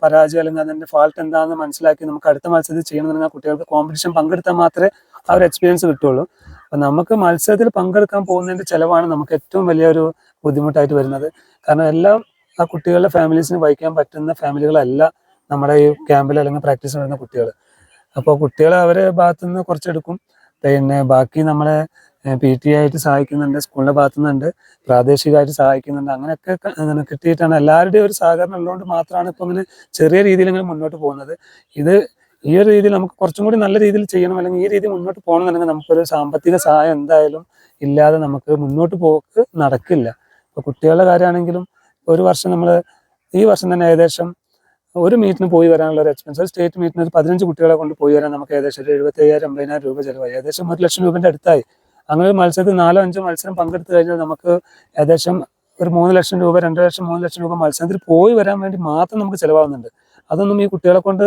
പരാജയം അല്ലെങ്കിൽ അതിന്റെ ഫാൾട്ട് എന്താണെന്ന് മനസ്സിലാക്കി നമുക്ക് അടുത്ത മത്സരത്തിൽ ചെയ്യണമെന്നുണ്ടെങ്കിൽ കുട്ടികൾക്ക് കോമ്പറ്റീഷൻ പങ്കെടുത്താൽ മാത്രമേ അവർ എക്സ്പീരിയൻസ് കിട്ടുള്ളൂ അപ്പൊ നമുക്ക് മത്സരത്തിൽ പങ്കെടുക്കാൻ പോകുന്നതിന്റെ ചെലവാണ് നമുക്ക് ഏറ്റവും വലിയൊരു ബുദ്ധിമുട്ടായിട്ട് വരുന്നത്. കാരണം എല്ലാം ആ കുട്ടികളുടെ ഫാമിലീസിന് വഹിക്കാൻ പറ്റുന്ന ഫാമിലികളല്ല നമ്മുടെ ഈ ക്യാമ്പിൽ അല്ലെങ്കിൽ പ്രാക്ടീസ് വരുന്ന കുട്ടികൾ. അപ്പോൾ കുട്ടികൾ അവരെ ഭാഗത്തുനിന്ന് കുറച്ചെടുക്കും. പിന്നെ ബാക്കി നമ്മളെ പി ടി ആയിട്ട് സഹായിക്കുന്നുണ്ട് സ്കൂളിന്റെ ഭാഗത്തുനിന്നുണ്ട് പ്രാദേശികമായിട്ട് സഹായിക്കുന്നുണ്ട്. അങ്ങനെയൊക്കെ കിട്ടിയിട്ടാണ് എല്ലാവരുടെയും ഒരു സഹകരണം ഉള്ളതുകൊണ്ട് മാത്രമാണ് ഇപ്പൊ ഇങ്ങനെ ചെറിയ രീതിയിൽ ഇങ്ങനെ മുന്നോട്ട് പോകുന്നത്. ഇത് ഈ ഒരു രീതിയിൽ നമുക്ക് കുറച്ചും കൂടി നല്ല രീതിയിൽ ചെയ്യണം അല്ലെങ്കിൽ ഈ രീതി മുന്നോട്ട് പോകണമെന്നുണ്ടെങ്കിൽ നമുക്കൊരു സാമ്പത്തിക സഹായം എന്തായാലും ഇല്ലാതെ നമുക്ക് മുന്നോട്ട് പോക്ക് നടക്കില്ല. ഇപ്പൊ കുട്ടികളുടെ കാര്യമാണെങ്കിലും ഒരു വർഷം നമ്മൾ ഈ വർഷം തന്നെ ഏകദേശം ഒരു മീറ്റിന് പോയി വരാനുള്ള ഒരു എക്സ്പെൻസ് ഒരു സ്റ്റേറ്റ് മീറ്റിന് ഒരു പതിനഞ്ച് കുട്ടികളെ കൊണ്ട് പോയി വരാൻ നമുക്ക് ഏകദേശം ഒരു എഴുപത്തി അയ്യായിരം അമ്പതിനായിരം രൂപ ചിലവായി. ഏകദേശം ഒരു ലക്ഷം രൂപയുടെ അടുത്തായി. അങ്ങനെ ഒരു മത്സരത്തിൽ നാലോ അഞ്ചോ മത്സരം പങ്കെടുത്തു കഴിഞ്ഞാൽ നമുക്ക് ഏകദേശം ഒരു മൂന്ന് ലക്ഷം രൂപ രണ്ട് ലക്ഷം മൂന്ന് ലക്ഷം രൂപ മത്സരത്തിൽ പോയി വരാൻ വേണ്ടി മാത്രം നമുക്ക് ചിലവാകുന്നുണ്ട്. അതൊന്നും ഈ കുട്ടികളെ കൊണ്ട്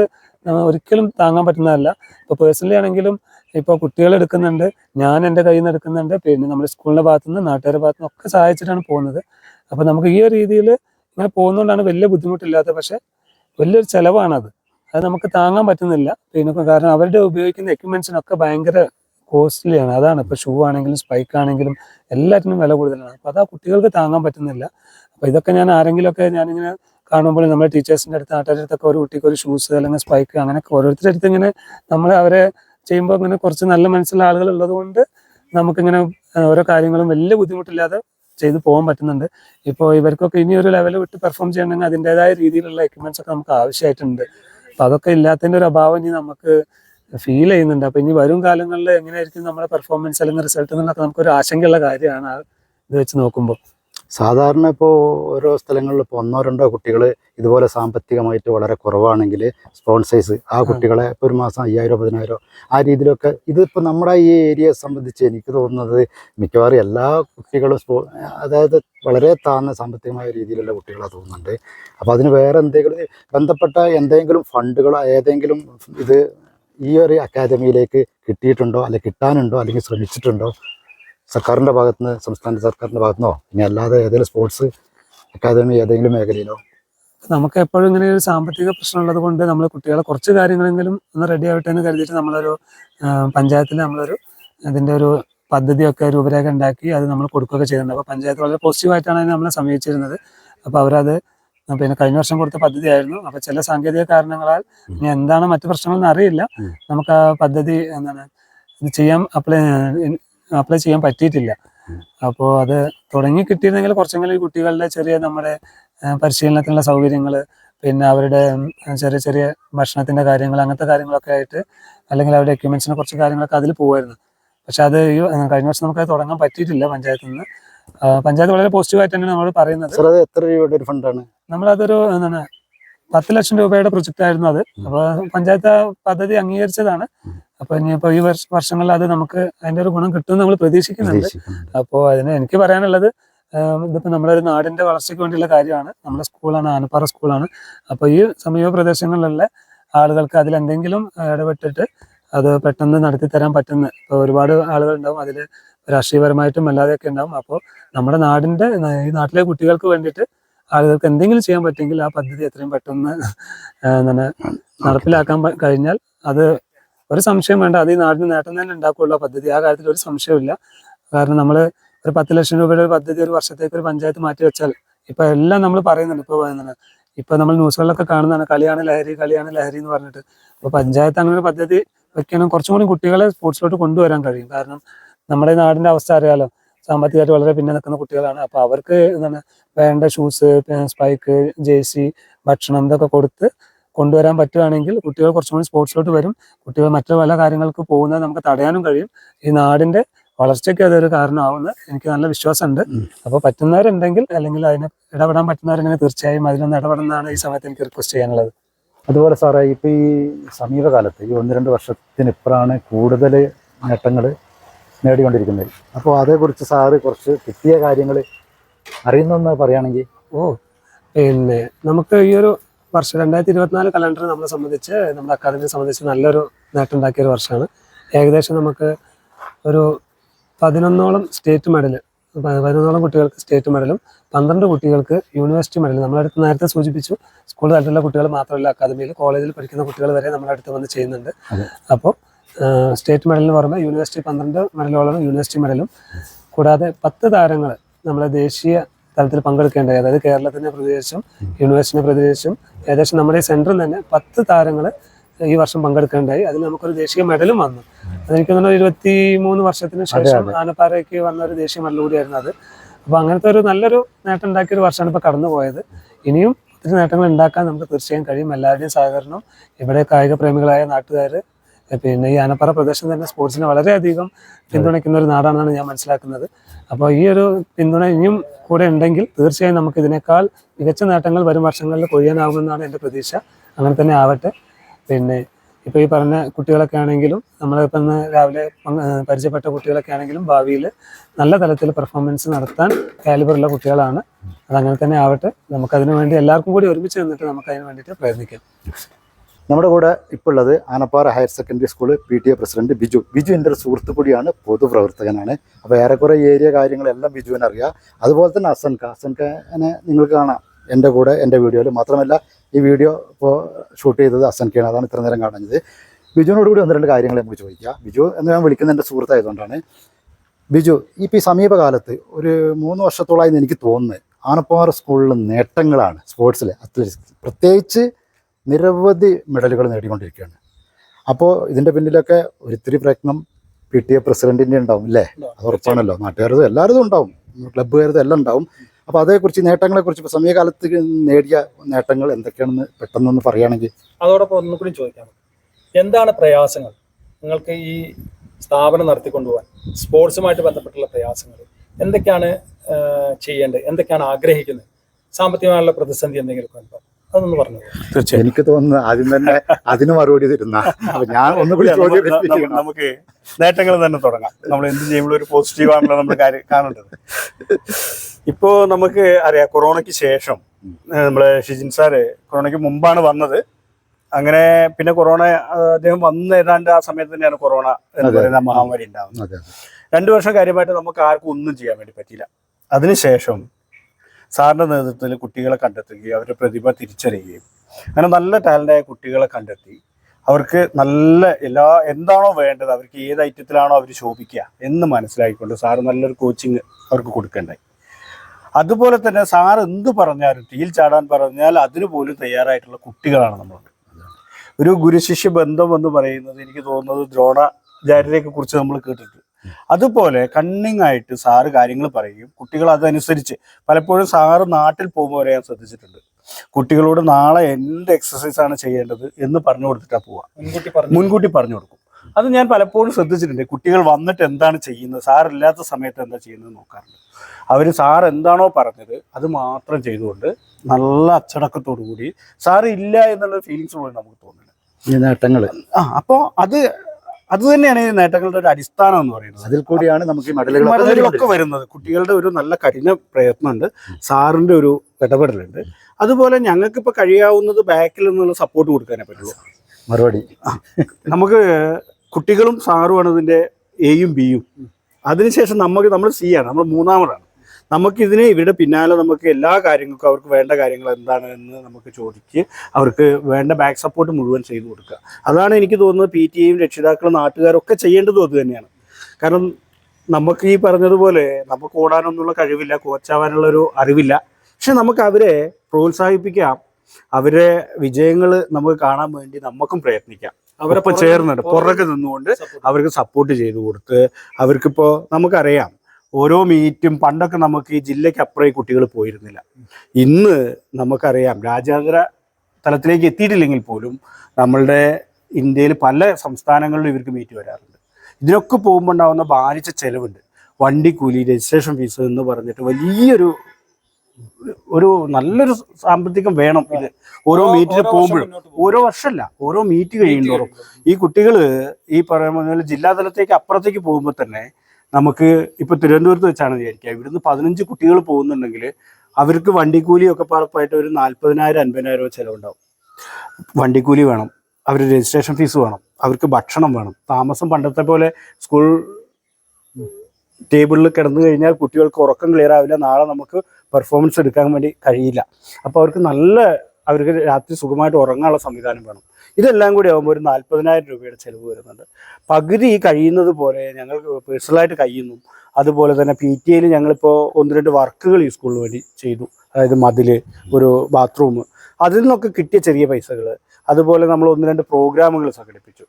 ഒരിക്കലും താങ്ങാൻ പറ്റുന്നതല്ല. ഇപ്പോൾ പേഴ്സണലി ആണെങ്കിലും ഇപ്പോൾ കുട്ടികൾ എടുക്കുന്നുണ്ട് ഞാൻ എന്റെ കയ്യിൽ നിന്ന് എടുക്കുന്നുണ്ട് പിന്നെ നമ്മുടെ സ്കൂളിന്റെ ഭാഗത്തുനിന്ന് നാട്ടുകാരുടെ ഭാഗത്തുനിന്ന് ഒക്കെ സഹായിച്ചിട്ടാണ് പോകുന്നത്. അപ്പോൾ നമുക്ക് ഈ ഒരു രീതിയിൽ ഇങ്ങനെ പോകുന്നതുകൊണ്ടാണ് വലിയ ബുദ്ധിമുട്ടില്ലാത്തത്. പക്ഷെ വലിയൊരു ചിലവാണത്. അത് നമുക്ക് താങ്ങാൻ പറ്റുന്നില്ല. പിന്നെ കാരണം അവരുടെ ഉപയോഗിക്കുന്ന എക്യുപ്മെന്റ്സിനൊക്കെ ഭയങ്കര കോസ്റ്റ്ലിയാണ്. അതാണ്. ഇപ്പൊ ഷൂ ആണെങ്കിലും സ്പൈക്ക് ആണെങ്കിലും എല്ലാറ്റിനും വില കൂടുതലാണ്. അപ്പോൾ അത് ആ കുട്ടികൾക്ക് താങ്ങാൻ പറ്റുന്നില്ല. അപ്പോൾ ഇതൊക്കെ ഞാൻ ആരെങ്കിലുമൊക്കെ ഞാനിങ്ങനെ കാണുമ്പോൾ നമ്മുടെ ടീച്ചേഴ്സിന്റെ അടുത്ത് നാട്ടുകാരുടെ അടുത്തൊക്കെ ഒരു കുട്ടിക്ക് ഒരു ഷൂസ് അല്ലെങ്കിൽ സ്പൈക്ക് അങ്ങനെയൊക്കെ ഓരോരുത്തരുടെ അടുത്ത് ഇങ്ങനെ നമ്മൾ അവരെ ചെയ്യുമ്പോൾ ഇങ്ങനെ കുറച്ച് നല്ല മനസ്സുള്ള ആളുകൾ ഉള്ളതുകൊണ്ട് നമുക്കിങ്ങനെ ഓരോ കാര്യങ്ങളും വലിയ ബുദ്ധിമുട്ടില്ലാതെ ചെയ്ത് പോകാൻ പറ്റുന്നുണ്ട്. ഇപ്പോൾ ഇവർക്കൊക്കെ ഇനി ഒരു ലെവൽ വിട്ട് പെർഫോം ചെയ്യണമെങ്കിൽ അതിന്റെതായ രീതിയിലുള്ള എക്യുപ്മെന്റ്സ് ഒക്കെ നമുക്ക് ആവശ്യമായിട്ടുണ്ട്. അപ്പൊ അതൊക്കെ ഇല്ലാത്തതിന്റെ ഒരു അഭാവം ഇനി നമുക്ക് ഫീൽ ചെയ്യുന്നുണ്ട്. അപ്പൊ ഇനി വരും കാലങ്ങളിൽ എങ്ങനെയായിരിക്കും നമ്മുടെ പെർഫോമൻസ് അല്ലെങ്കിൽ റിസൾട്ട് എന്നുള്ളതൊക്കെ നമുക്കൊരു ആശങ്കയുള്ള കാര്യമാണ് ഇത് വെച്ച് നോക്കുമ്പോൾ സാധാരണ ഇപ്പോൾ ഓരോ സ്ഥലങ്ങളിൽ ഇപ്പോൾ ഒന്നോ രണ്ടോ കുട്ടികൾ ഇതുപോലെ സാമ്പത്തികമായിട്ട് വളരെ കുറവാണെങ്കിൽ സ്പോൺസേഴ്സ് ആ കുട്ടികളെ ഇപ്പോൾ ഒരു മാസം അയ്യായിരം പതിനായിരം ആ രീതിയിലൊക്കെ ഇതിപ്പോൾ നമ്മുടെ ഈ ഏരിയയെ സംബന്ധിച്ച് എനിക്ക് തോന്നുന്നത് മിക്കവാറും എല്ലാ കുട്ടികളും സ്പോ അതായത് വളരെ താഴ്ന്ന സാമ്പത്തികമായ രീതിയിലുള്ള കുട്ടികളാണ് തോന്നുന്നുണ്ട്. അപ്പോൾ അതിന് വേറെ എന്തെങ്കിലും ബന്ധപ്പെട്ട എന്തെങ്കിലും ഫണ്ടുകളോ ഏതെങ്കിലും ഇത് ഈ ഒരു അക്കാദമിയിലേക്ക് കിട്ടിയിട്ടുണ്ടോ? അല്ലെങ്കിൽ കിട്ടാനുണ്ടോ? അല്ലെങ്കിൽ ശ്രമിച്ചിട്ടുണ്ടോ? സർക്കാരിന്റെ ഭാഗത്തുനിന്ന് സംസ്ഥാന സർക്കാരിന്റെ ഭാഗത്തുനിന്നോ? ഇനി അല്ലാതെ ഏതെങ്കിലും സ്പോർട്സ് അക്കാദമി ഏതെങ്കിലും മേഖലയിലോ? നമുക്ക് എപ്പോഴും ഇങ്ങനെ ഒരു സാമ്പത്തിക പ്രശ്നം ഉള്ളത് കൊണ്ട് നമ്മൾ കുട്ടികളെ കുറച്ച് കാര്യങ്ങളെങ്കിലും ഒന്ന് റെഡി ആവട്ടെ എന്ന് കരുതിയിട്ട് നമ്മളൊരു പഞ്ചായത്തിൽ നമ്മളൊരു അതിന്റെ ഒരു പദ്ധതിയൊക്കെ രൂപരേഖ ഉണ്ടാക്കി അത് നമ്മൾ കൊടുക്കുകയൊക്കെ ചെയ്യുന്നുണ്ട് അപ്പോൾ പഞ്ചായത്ത് വളരെ പോസിറ്റീവായിട്ടാണ് അതിനെ നമ്മളെ സമീപിച്ചിരുന്നത്. അപ്പോൾ അവരത് പിന്നെ കഴിഞ്ഞ വർഷം കൊടുത്ത പദ്ധതിയായിരുന്നു. അപ്പൊ ചില സാങ്കേതിക കാരണങ്ങളാൽ ഇനി എന്താണ് മറ്റു പ്രശ്നങ്ങളെന്ന് അറിയില്ല. നമുക്ക് ആ പദ്ധതി എന്താണ് ഇത് ചെയ്യാൻ അപ്ലൈ അപ്ലൈ ചെയ്യാൻ പറ്റിയിട്ടില്ല. അപ്പോൾ അത് തുടങ്ങി കിട്ടിയിരുന്നെങ്കിൽ കുറച്ചെങ്കിലും ഈ കുട്ടികളുടെ ചെറിയ നമ്മുടെ പരിശീലനത്തിനുള്ള സൗകര്യങ്ങൾ പിന്നെ അവരുടെ ചെറിയ ചെറിയ ഭക്ഷണത്തിന്റെ കാര്യങ്ങൾ അങ്ങനത്തെ കാര്യങ്ങളൊക്കെ ആയിട്ട് അല്ലെങ്കിൽ അവരുടെ എക്യുപ്മെന്റ്സിനെ കുറച്ച് കാര്യങ്ങളൊക്കെ അതിൽ പോകുമായിരുന്നു പക്ഷെ അത് ഈ കഴിഞ്ഞ വർഷം നമുക്ക് തുടങ്ങാൻ പറ്റിയിട്ടില്ല പഞ്ചായത്തിൽ നിന്ന്. പഞ്ചായത്ത് വളരെ പോസിറ്റീവായിട്ട് തന്നെയാണ് നമ്മൾ പറയുന്നത്. എത്ര രൂപയുടെ ഒരു ഫണ്ടാണ് നമ്മളതൊരു എന്താണ് പത്ത് ലക്ഷം രൂപയുടെ പ്രൊജക്റ്റ് ആയിരുന്നു അത്. അപ്പൊ പഞ്ചായത്ത് പദ്ധതി അംഗീകരിച്ചതാണ്. അപ്പൊ ഇനിയിപ്പോ ഈ വർഷ വർഷങ്ങളിൽ അത് നമുക്ക് അതിന്റെ ഒരു ഗുണം കിട്ടുമെന്ന് നമ്മൾ പ്രതീക്ഷിക്കുന്നുണ്ട്. അപ്പോ അപ്പോൾ അതിന് എനിക്ക് പറയാനുള്ളത് ഇതിപ്പോ നമ്മുടെ നാടിന്റെ വളർച്ചയ്ക്ക് വേണ്ടിയുള്ള കാര്യമാണ്. നമ്മുടെ സ്കൂളാണ് ആനപ്പാറ സ്കൂളാണ്. അപ്പോൾ ഈ സമീപ പ്രദേശങ്ങളിലുള്ള ആളുകൾക്ക് അതിൽ എന്തെങ്കിലും ഇടപെട്ടിട്ട് അത് പെട്ടെന്ന് നടത്തി തരാൻ പറ്റുന്ന ഇപ്പോൾ ഒരുപാട് ആളുകൾ ഉണ്ടാവും അതിൽ രാഷ്ട്രീയപരമായിട്ടും അല്ലാതെയൊക്കെ ഉണ്ടാവും. അപ്പോൾ നമ്മുടെ നാടിന്റെ ഈ നാട്ടിലെ കുട്ടികൾക്ക് വേണ്ടിയിട്ട് ആളുകൾക്ക് എന്തെങ്കിലും ചെയ്യാൻ പറ്റുമെങ്കിൽ ആ പദ്ധതി എത്രയും പെട്ടെന്ന് എന്താണ് നടപ്പിലാക്കാൻ കഴിഞ്ഞാൽ അത് ഒരു സംശയം വേണ്ട. അത് ഈ നാടിന് നേട്ടം തന്നെ ഉണ്ടാക്കുകയുള്ള പദ്ധതി. ആ കാര്യത്തിൽ ഒരു സംശയമില്ല കാരണം നമ്മൾ ഒരു പത്ത് ലക്ഷം രൂപയുടെ ഒരു പദ്ധതി ഒരു വർഷത്തേക്ക് ഒരു പഞ്ചായത്ത് മാറ്റി വെച്ചാൽ ഇപ്പൊ എല്ലാം നമ്മൾ പറയുന്നുണ്ട്. ഇപ്പൊ പറയുന്നത് ഇപ്പൊ നമ്മൾ ന്യൂസുകളിലൊക്കെ കാണുന്നതാണ്. കളിയാണ് ലഹരി കളിയാണ് ലഹരി എന്ന് പറഞ്ഞിട്ട്. അപ്പൊ പഞ്ചായത്ത് അങ്ങനെ ഒരു പദ്ധതി വെക്കണം. കുറച്ചും കൂടി കുട്ടികളെ സ്പോർട്സിലോട്ട് കൊണ്ടുവരാൻ കഴിയും. കാരണം നമ്മുടെ നാടിന്റെ അവസ്ഥ അറിയാലോ. സാമ്പത്തികമായിട്ട് വളരെ പിന്നെ നിൽക്കുന്ന കുട്ടികളാണ്. അപ്പൊ അവർക്ക് എന്താണ് വേണ്ട ഷൂസ് സ്പൈക്ക് ജേഴ്സി ഭക്ഷണം ഇതൊക്കെ കൊടുത്ത് കൊണ്ടുവരാൻ പറ്റുകയാണെങ്കിൽ കുട്ടികൾ കുറച്ചും കൂടി സ്പോർട്സിലോട്ട് വരും. കുട്ടികൾ മറ്റു പല കാര്യങ്ങൾക്ക് പോകുന്നത് നമുക്ക് തടയാനും കഴിയും. ഈ നാടിന്റെ വളർച്ചയ്ക്ക് അതൊരു കാരണമാവുന്ന എനിക്ക് നല്ല വിശ്വാസമുണ്ട്. അപ്പോൾ പറ്റുന്നവരുണ്ടെങ്കിൽ അല്ലെങ്കിൽ അതിന് ഇടപെടാൻ പറ്റുന്നവരുണ്ടെങ്കിൽ തീർച്ചയായും അതിലൊന്ന് ഇടപെടുന്നതാണ് ഈ സമയത്ത് എനിക്ക് റിക്വസ്റ്റ് ചെയ്യാനുള്ളത്. അതുപോലെ സാറേ ഇപ്പൊ ഈ സമീപകാലത്ത് ഈ ഒന്ന് രണ്ട് വർഷത്തിനിപ്പുറാണ് കൂടുതൽ നേട്ടങ്ങൾ നേടിക്കൊണ്ടിരിക്കുന്നത്. അപ്പോൾ അതേക്കുറിച്ച് സാറ് കുറച്ച് കിട്ടിയ കാര്യങ്ങൾ അറിയുന്നെന്ന് പറയുകയാണെങ്കിൽ. ഓ പിന്നെ നമുക്ക് ഈ ഒരു വർഷം രണ്ടായിരത്തി ഇരുപത്തിനാല് കലണ്ടർ നമ്മളെ സംബന്ധിച്ച് നമ്മുടെ അക്കാദമിയെ സംബന്ധിച്ച് നല്ലൊരു നേട്ടം ഉണ്ടാക്കിയ ഒരു വർഷമാണ്. ഏകദേശം നമുക്ക് ഒരു പതിനൊന്നോളം സ്റ്റേറ്റ് മെഡൽ പതിനൊന്നോളം കുട്ടികൾക്ക് സ്റ്റേറ്റ് മെഡലും പന്ത്രണ്ട് കുട്ടികൾക്ക് യൂണിവേഴ്സിറ്റി മെഡലും നമ്മളടുത്ത് നേരത്തെ സൂചിപ്പിച്ചു. സ്കൂൾ തലത്തിലുള്ള കുട്ടികൾ മാത്രമല്ല അക്കാദമിയിൽ കോളേജിൽ പഠിക്കുന്ന കുട്ടികൾ വരെ നമ്മളടുത്ത് അടുത്ത് വന്ന് ചെയ്യുന്നുണ്ട്. അപ്പോൾ സ്റ്റേറ്റ് മെഡലിന് പുറമെ യൂണിവേഴ്സിറ്റി പന്ത്രണ്ട് മെഡലോളം യൂണിവേഴ്സിറ്റി മെഡലും. കൂടാതെ പത്ത് താരങ്ങൾ നമ്മളെ ദേശീയ തലത്തിൽ പങ്കെടുക്കേണ്ടത് അതായത് കേരളത്തിനെ പ്രതിനിധീകരിച്ചും യൂണിവേഴ്സിറ്റിനെ പ്രതിനിധീകരിച്ചും ഏകദേശം നമ്മുടെ ഈ സെന്ററിൽ തന്നെ പത്ത് താരങ്ങൾ ഈ വർഷം പങ്കെടുക്കേണ്ടായി അതിൽ നമുക്കൊരു ദേശീയ മെഡലും വന്നു. അതെനിക്ക് തോന്നുന്നു ഇരുപത്തി മൂന്ന് വർഷത്തിന് ശേഷം. ആനപ്പാറയ്ക്ക് വന്ന ഒരു ദേശീയ മെഡൽ കൂടിയായിരുന്നു അത്. അപ്പോൾ അങ്ങനത്തെ ഒരു നല്ലൊരു നേട്ടം ഉണ്ടാക്കിയ ഒരു വർഷമാണ് ഇപ്പൊ കടന്നു പോയത്. ഇനിയും ഒത്തിരി നേട്ടങ്ങൾ ഉണ്ടാക്കാൻ നമുക്ക് തീർച്ചയായും കഴിയും. എല്ലാവരുടെയും സഹകരണം ഇവിടെ കായിക പ്രേമികളായ നാട്ടുകാർ പിന്നെ ഈ ആനപ്പാറ പ്രദേശം തന്നെ സ്പോർട്സിനെ വളരെയധികം പിന്തുണയ്ക്കുന്ന ഒരു നാടാണെന്നാണ് ഞാൻ മനസ്സിലാക്കുന്നത്. അപ്പോൾ ഈ ഒരു പിന്തുണ ഇനിയും കൂടെ ഉണ്ടെങ്കിൽ തീർച്ചയായും നമുക്ക് ഇതിനേക്കാൾ മികച്ച നേട്ടങ്ങൾ വരും വർഷങ്ങളിൽ കൊയ്യാനാകുമെന്നാണ് എന്റെ പ്രതീക്ഷ. അങ്ങനെ തന്നെ ആവട്ടെ. പിന്നെ ഇപ്പോൾ ഈ പറഞ്ഞ കുട്ടികളൊക്കെ ആണെങ്കിലും നമ്മളിപ്പം രാവിലെ പരിചയപ്പെട്ട കുട്ടികളൊക്കെ ആണെങ്കിലും ഭാവിയിൽ നല്ല തലത്തിൽ പെർഫോമൻസ് നടത്താൻ കാലിബറുള്ള കുട്ടികളാണ്. അതങ്ങനെ തന്നെ ആവട്ടെ. നമുക്കതിനു വേണ്ടി എല്ലാവർക്കും കൂടി ഒരുമിച്ച് നിന്നിട്ട് നമുക്ക് അതിന് വേണ്ടിയിട്ട് പ്രയത്നിക്കാം. നമ്മുടെ കൂടെ ഇപ്പോൾ ഉള്ളത് Anappara higher secondary school P T A president Biju. Biju എന്റെ ഒരു സുഹൃത്തു കൂടിയാണ് പൊതുപ്രവർത്തകനാണ്. അപ്പോൾ ഏറെക്കുറെ ഏരിയ കാര്യങ്ങളെല്ലാം ബിജുവിന് അറിയാം. അതുപോലെ തന്നെ അസൻക. അസൻകനെ നിങ്ങൾ കാണാം എന്റെ കൂടെ എന്റെ വീഡിയോയിൽ. മാത്രമല്ല ഈ വീഡിയോ ഇപ്പോൾ ഷൂട്ട് ചെയ്തത് അസൻകയാണ് അതാണ് ഇത്ര നേരം കാണുന്നത്. ബിജുവിനോട് കൂടി ഒന്ന് രണ്ട് കാര്യങ്ങൾ നമുക്ക് ചോദിക്കാം. ബിജു എന്ന് ഞാൻ വിളിക്കുന്ന എന്റെ സുഹൃത്തായതുകൊണ്ടാണ്. ബിജു ഇപ്പോൾ ഈ സമീപകാലത്ത് ഒരു മൂന്ന് വർഷത്തോളമായി എനിക്ക് തോന്നുന്നത് ആനപ്പാറ സ്കൂളിലെ നേട്ടങ്ങളാണ് സ്പോർട്സിലെ അത്ലറ്റിക്സ്. പ്രത്യേകിച്ച് നിരവധി മെഡലുകൾ നേടിക്കൊണ്ടിരിക്കുകയാണ്. അപ്പോൾ ഇതിന്റെ പിന്നിലൊക്കെ ഒരിത്തിരി പ്രയത്നം പി ടി എ പ്രസിഡന്റിന്റെ ഉണ്ടാവും അല്ലേ അത് ഉറപ്പാണല്ലോ. നാട്ടുകാരതും എല്ലാവരും ഉണ്ടാവും. ക്ലബ്ബുകാരതും എല്ലാം ഉണ്ടാവും. അപ്പോൾ അതേക്കുറിച്ച് നേട്ടങ്ങളെക്കുറിച്ച് ഇപ്പോൾ സമീപകാലത്ത് നേടിയ നേട്ടങ്ങൾ എന്തൊക്കെയാണെന്ന് പെട്ടെന്നൊന്ന് പറയുകയാണെങ്കിൽ. അതോടൊപ്പം ഒന്നുകൂടി ചോദിക്കാം. എന്താണ് പ്രയാസങ്ങൾ? നിങ്ങൾക്ക് ഈ സ്ഥാപനം നടത്തിക്കൊണ്ടുപോകാൻ സ്പോർട്സുമായിട്ട് ബന്ധപ്പെട്ടുള്ള പ്രയാസങ്ങൾ എന്തൊക്കെയാണ് ചെയ്യേണ്ടത്? എന്തൊക്കെയാണ് ആഗ്രഹിക്കുന്നത്? സാമ്പത്തികമായുള്ള പ്രതിസന്ധി എന്തെങ്കിലും അതൊന്ന് പറഞ്ഞു തീർച്ചയായും. എനിക്ക് തോന്നുന്നു ആദ്യം തന്നെ അതിന് മറുപടി തരുന്ന. അപ്പോൾ ഞാൻ ഒന്ന് ചോദ്യം നമുക്ക് നമുക്ക് നേട്ടങ്ങൾ തന്നെ തുടങ്ങാം. നമ്മൾ എന്ത് ചെയ്യുമ്പോഴും ഒരു പോസിറ്റീവ് ആണല്ലോ നമ്മൾ കാര്യം കാണേണ്ടത്. ഇപ്പോ നമുക്ക് അറിയാം കൊറോണയ്ക്ക് ശേഷം നമ്മളെ ഷിജിൻ സാറ് കൊറോണയ്ക്ക് മുമ്പാണ് വന്നത്. അങ്ങനെ പിന്നെ കൊറോണ അദ്ദേഹം വന്ന് ഏതാണ്ട് ആ സമയത്ത് തന്നെയാണ് കൊറോണ എന്ന് പറയുന്ന മഹാമാരി ഉണ്ടാവുന്നത്. രണ്ടു വർഷം കാര്യമായിട്ട് നമുക്ക് ആർക്കും ഒന്നും ചെയ്യാൻ വേണ്ടി പറ്റിയില്ല. അതിനുശേഷം സാറിന്റെ നേതൃത്വത്തിൽ കുട്ടികളെ കണ്ടെത്തുകയും അവരുടെ പ്രതിഭ തിരിച്ചറിയുകയും. അങ്ങനെ നല്ല ടാലന്റായ കുട്ടികളെ കണ്ടെത്തി. അവർക്ക് നല്ല എല്ലാ എന്താണോ വേണ്ടത് അവർക്ക് ഏത് ഐറ്റത്തിലാണോ അവർ ശോഭിക്കുക എന്ന് മനസ്സിലാക്കിക്കൊണ്ട് സാറ് നല്ലൊരു കോച്ചിങ് അവർക്ക് കൊടുക്കണ്ടായി. അതുപോലെ തന്നെ സാർ എന്ത് പറഞ്ഞാലും തീയിൽ ചാടാൻ പറഞ്ഞാൽ അതിന് പോലും തയ്യാറായിട്ടുള്ള കുട്ടികളാണ് നമ്മളുണ്ട്. ഒരു ഗുരുശിഷ്യ ബന്ധം എന്ന് പറയുന്നത് എനിക്ക് തോന്നുന്നത് ദ്രോണാചാര്യരെ കുറിച്ച് നമ്മൾ കേട്ടിട്ടുണ്ട്. അതുപോലെ കണ്ണിങ് ആയിട്ട് സാറ് കാര്യങ്ങൾ പറയും. കുട്ടികൾ അതനുസരിച്ച് പലപ്പോഴും സാറ് നാട്ടിൽ പോകുമ്പോൾ വരെ ഞാൻ ശ്രദ്ധിച്ചിട്ടുണ്ട്. കുട്ടികളോട് നാളെ എന്ത് എക്സസൈസ് ആണ് ചെയ്യേണ്ടത് എന്ന് പറഞ്ഞു കൊടുത്തിട്ടാ പോവാ. മുൻകൂട്ടി പറഞ്ഞു മുൻകൂട്ടി പറഞ്ഞു കൊടുക്കും. അത് ഞാൻ പലപ്പോഴും ശ്രദ്ധിച്ചിട്ടുണ്ട്. കുട്ടികൾ വന്നിട്ട് എന്താണ് ചെയ്യുന്നത്? സാറില്ലാത്ത സമയത്ത് എന്താ ചെയ്യുന്നത് നോക്കാറുണ്ട്. അവർ സാർ എന്താണോ പറഞ്ഞത് അത് മാത്രം ചെയ്തുകൊണ്ട് നല്ല അച്ചടക്കത്തോടു കൂടി സാർ ഇല്ല എന്നുള്ള ഫീലിങ്സ് പോലും നമുക്ക് തോന്നില്ല ഈ നേട്ടങ്ങൾ ആ അപ്പോൾ അത് അത് തന്നെയാണ് ഈ നേട്ടങ്ങളുടെ ഒരു അടിസ്ഥാനം എന്ന് പറയുന്നത്. അതിൽ കൂടിയാണ് നമുക്ക് ഈ മെഡലുകളൊക്കെ വരുന്നത്. കുട്ടികളുടെ ഒരു നല്ല കഠിന പ്രയത്നമുണ്ട്. സാറിന്റെ ഒരു ഇടപെടലുണ്ട്. അതുപോലെ ഞങ്ങൾക്ക് ഇപ്പൊ കഴിയാവുന്നത് ബാക്കിൽ നിന്നുള്ള സപ്പോർട്ട് കൊടുക്കാനേ പറ്റുള്ളൂ. മറുപടി. നമുക്ക് കുട്ടികളും സാറുമാണ് ഇതിന്റെ എയും ബിയും അതിനുശേഷം നമുക്ക് നമ്മൾ സി ആണ്. നമ്മൾ മൂന്നാമതാണ്. നമുക്ക് ഇതിനെ ഇവരുടെ പിന്നാലെ നമുക്ക് എല്ലാ കാര്യങ്ങൾക്കും അവർക്ക് വേണ്ട കാര്യങ്ങൾ എന്താണ് എന്ന് നമുക്ക് ചോദിച്ച് അവർക്ക് വേണ്ട ബാക്ക് സപ്പോർട്ട് മുഴുവൻ ചെയ്തു കൊടുക്കുക. അതാണ് എനിക്ക് തോന്നുന്നത് പി ടി എയും രക്ഷിതാക്കളും നാട്ടുകാരും ഒക്കെ ചെയ്യേണ്ടതും അത് തന്നെയാണ്. കാരണം നമുക്ക് ഈ പറഞ്ഞതുപോലെ നമുക്ക് ഓടാനൊന്നുള്ള കഴിവില്ല കോച്ചാവാനുള്ള ഒരു അറിവില്ല. പക്ഷെ നമുക്ക് അവരെ പ്രോത്സാഹിപ്പിക്കാം. അവരെ വിജയങ്ങൾ നമുക്ക് കാണാൻ വേണ്ടി നമുക്കും പ്രയത്നിക്കാം. അവരൊപ്പം ചേർന്നുണ്ട് പുറകെ നിന്നുകൊണ്ട് അവർക്ക് സപ്പോർട്ട് ചെയ്ത് കൊടുത്ത് അവർക്കിപ്പോൾ നമുക്കറിയാം. ഓരോ മീറ്റും പണ്ടൊക്കെ നമുക്ക് ഈ ജില്ലയ്ക്ക് അപ്പുറം ഈ കുട്ടികൾ പോയിരുന്നില്ല. ഇന്ന് നമുക്കറിയാം രാജ്യാന്തര തലത്തിലേക്ക് എത്തിയിട്ടില്ലെങ്കിൽ പോലും നമ്മളുടെ ഇന്ത്യയിൽ പല സംസ്ഥാനങ്ങളിലും ഇവർക്ക് മീറ്റ് വരാറുണ്ട്. ഇതിനൊക്കെ പോകുമ്പോൾ ഉണ്ടാകുന്ന ഭാരിച്ച ചെലവുണ്ട്. വണ്ടി കൂലി രജിസ്ട്രേഷൻ ഫീസ് എന്ന് പറഞ്ഞിട്ട് വലിയൊരു ഒരു നല്ലൊരു സാമ്പത്തികം വേണം ഇത്. ഓരോ മീറ്റിന് പോകുമ്പോഴും. ഓരോ വർഷമല്ല ഓരോ മീറ്റ് കഴിയുമ്പോഴും ഈ കുട്ടികൾ ഈ പറയുന്ന ജില്ലാതലത്തേക്ക് ജില്ലാ തലത്തേക്ക് അപ്പുറത്തേക്ക് പോകുമ്പോൾ തന്നെ നമുക്ക് ഇപ്പൊ തിരുവനന്തപുരത്ത് വെച്ചാണ് വിചാരിക്കുക. ഇവിടുന്ന് പതിനഞ്ച് കുട്ടികൾ പോകുന്നുണ്ടെങ്കിൽ അവർക്ക് വണ്ടിക്കൂലിയൊക്കെ പറപ്പായിട്ട് ഒരു നാൽപ്പതിനായിരം അൻപതിനായിരം രൂപ ചിലവുണ്ടാവും. വണ്ടിക്കൂലി വേണം അവർ രജിസ്ട്രേഷൻ ഫീസ് വേണം അവർക്ക് ഭക്ഷണം വേണം. താമസം പണ്ടത്തെ പോലെ സ്കൂൾ ടേബിളിൽ കിടന്നു കഴിഞ്ഞാൽ കുട്ടികൾക്ക് ഉറക്കം ക്ലിയർ ആവില്ല നാളെ നമുക്ക് പെർഫോമൻസ് എടുക്കാൻ വേണ്ടി കഴിയില്ല. അപ്പോൾ അവർക്ക് നല്ല അവർക്ക് രാത്രി സുഖമായിട്ട് ഉറങ്ങാനുള്ള സംവിധാനം വേണം. ഇതെല്ലാം കൂടി ആകുമ്പോൾ ഒരു നാൽപ്പതിനായിരം രൂപയുടെ ചിലവ് വരുന്നുണ്ട്. പകുതി കഴിയുന്നത് പോലെ ഞങ്ങൾ പേഴ്സണലായിട്ട് കഴിയുന്നു. അതുപോലെ തന്നെ പി ടി എയിൽ ഞങ്ങളിപ്പോൾ ഒന്ന് രണ്ട് വർക്കുകൾ ഈ സ്കൂളിന് വേണ്ടി ചെയ്തു. അതായത് മതിൽ ഒരു ബാത്റൂം അതിൽ നിന്നൊക്കെ കിട്ടിയ ചെറിയ പൈസകൾ അതുപോലെ നമ്മൾ ഒന്ന് രണ്ട് പ്രോഗ്രാമുകൾ സംഘടിപ്പിച്ചു.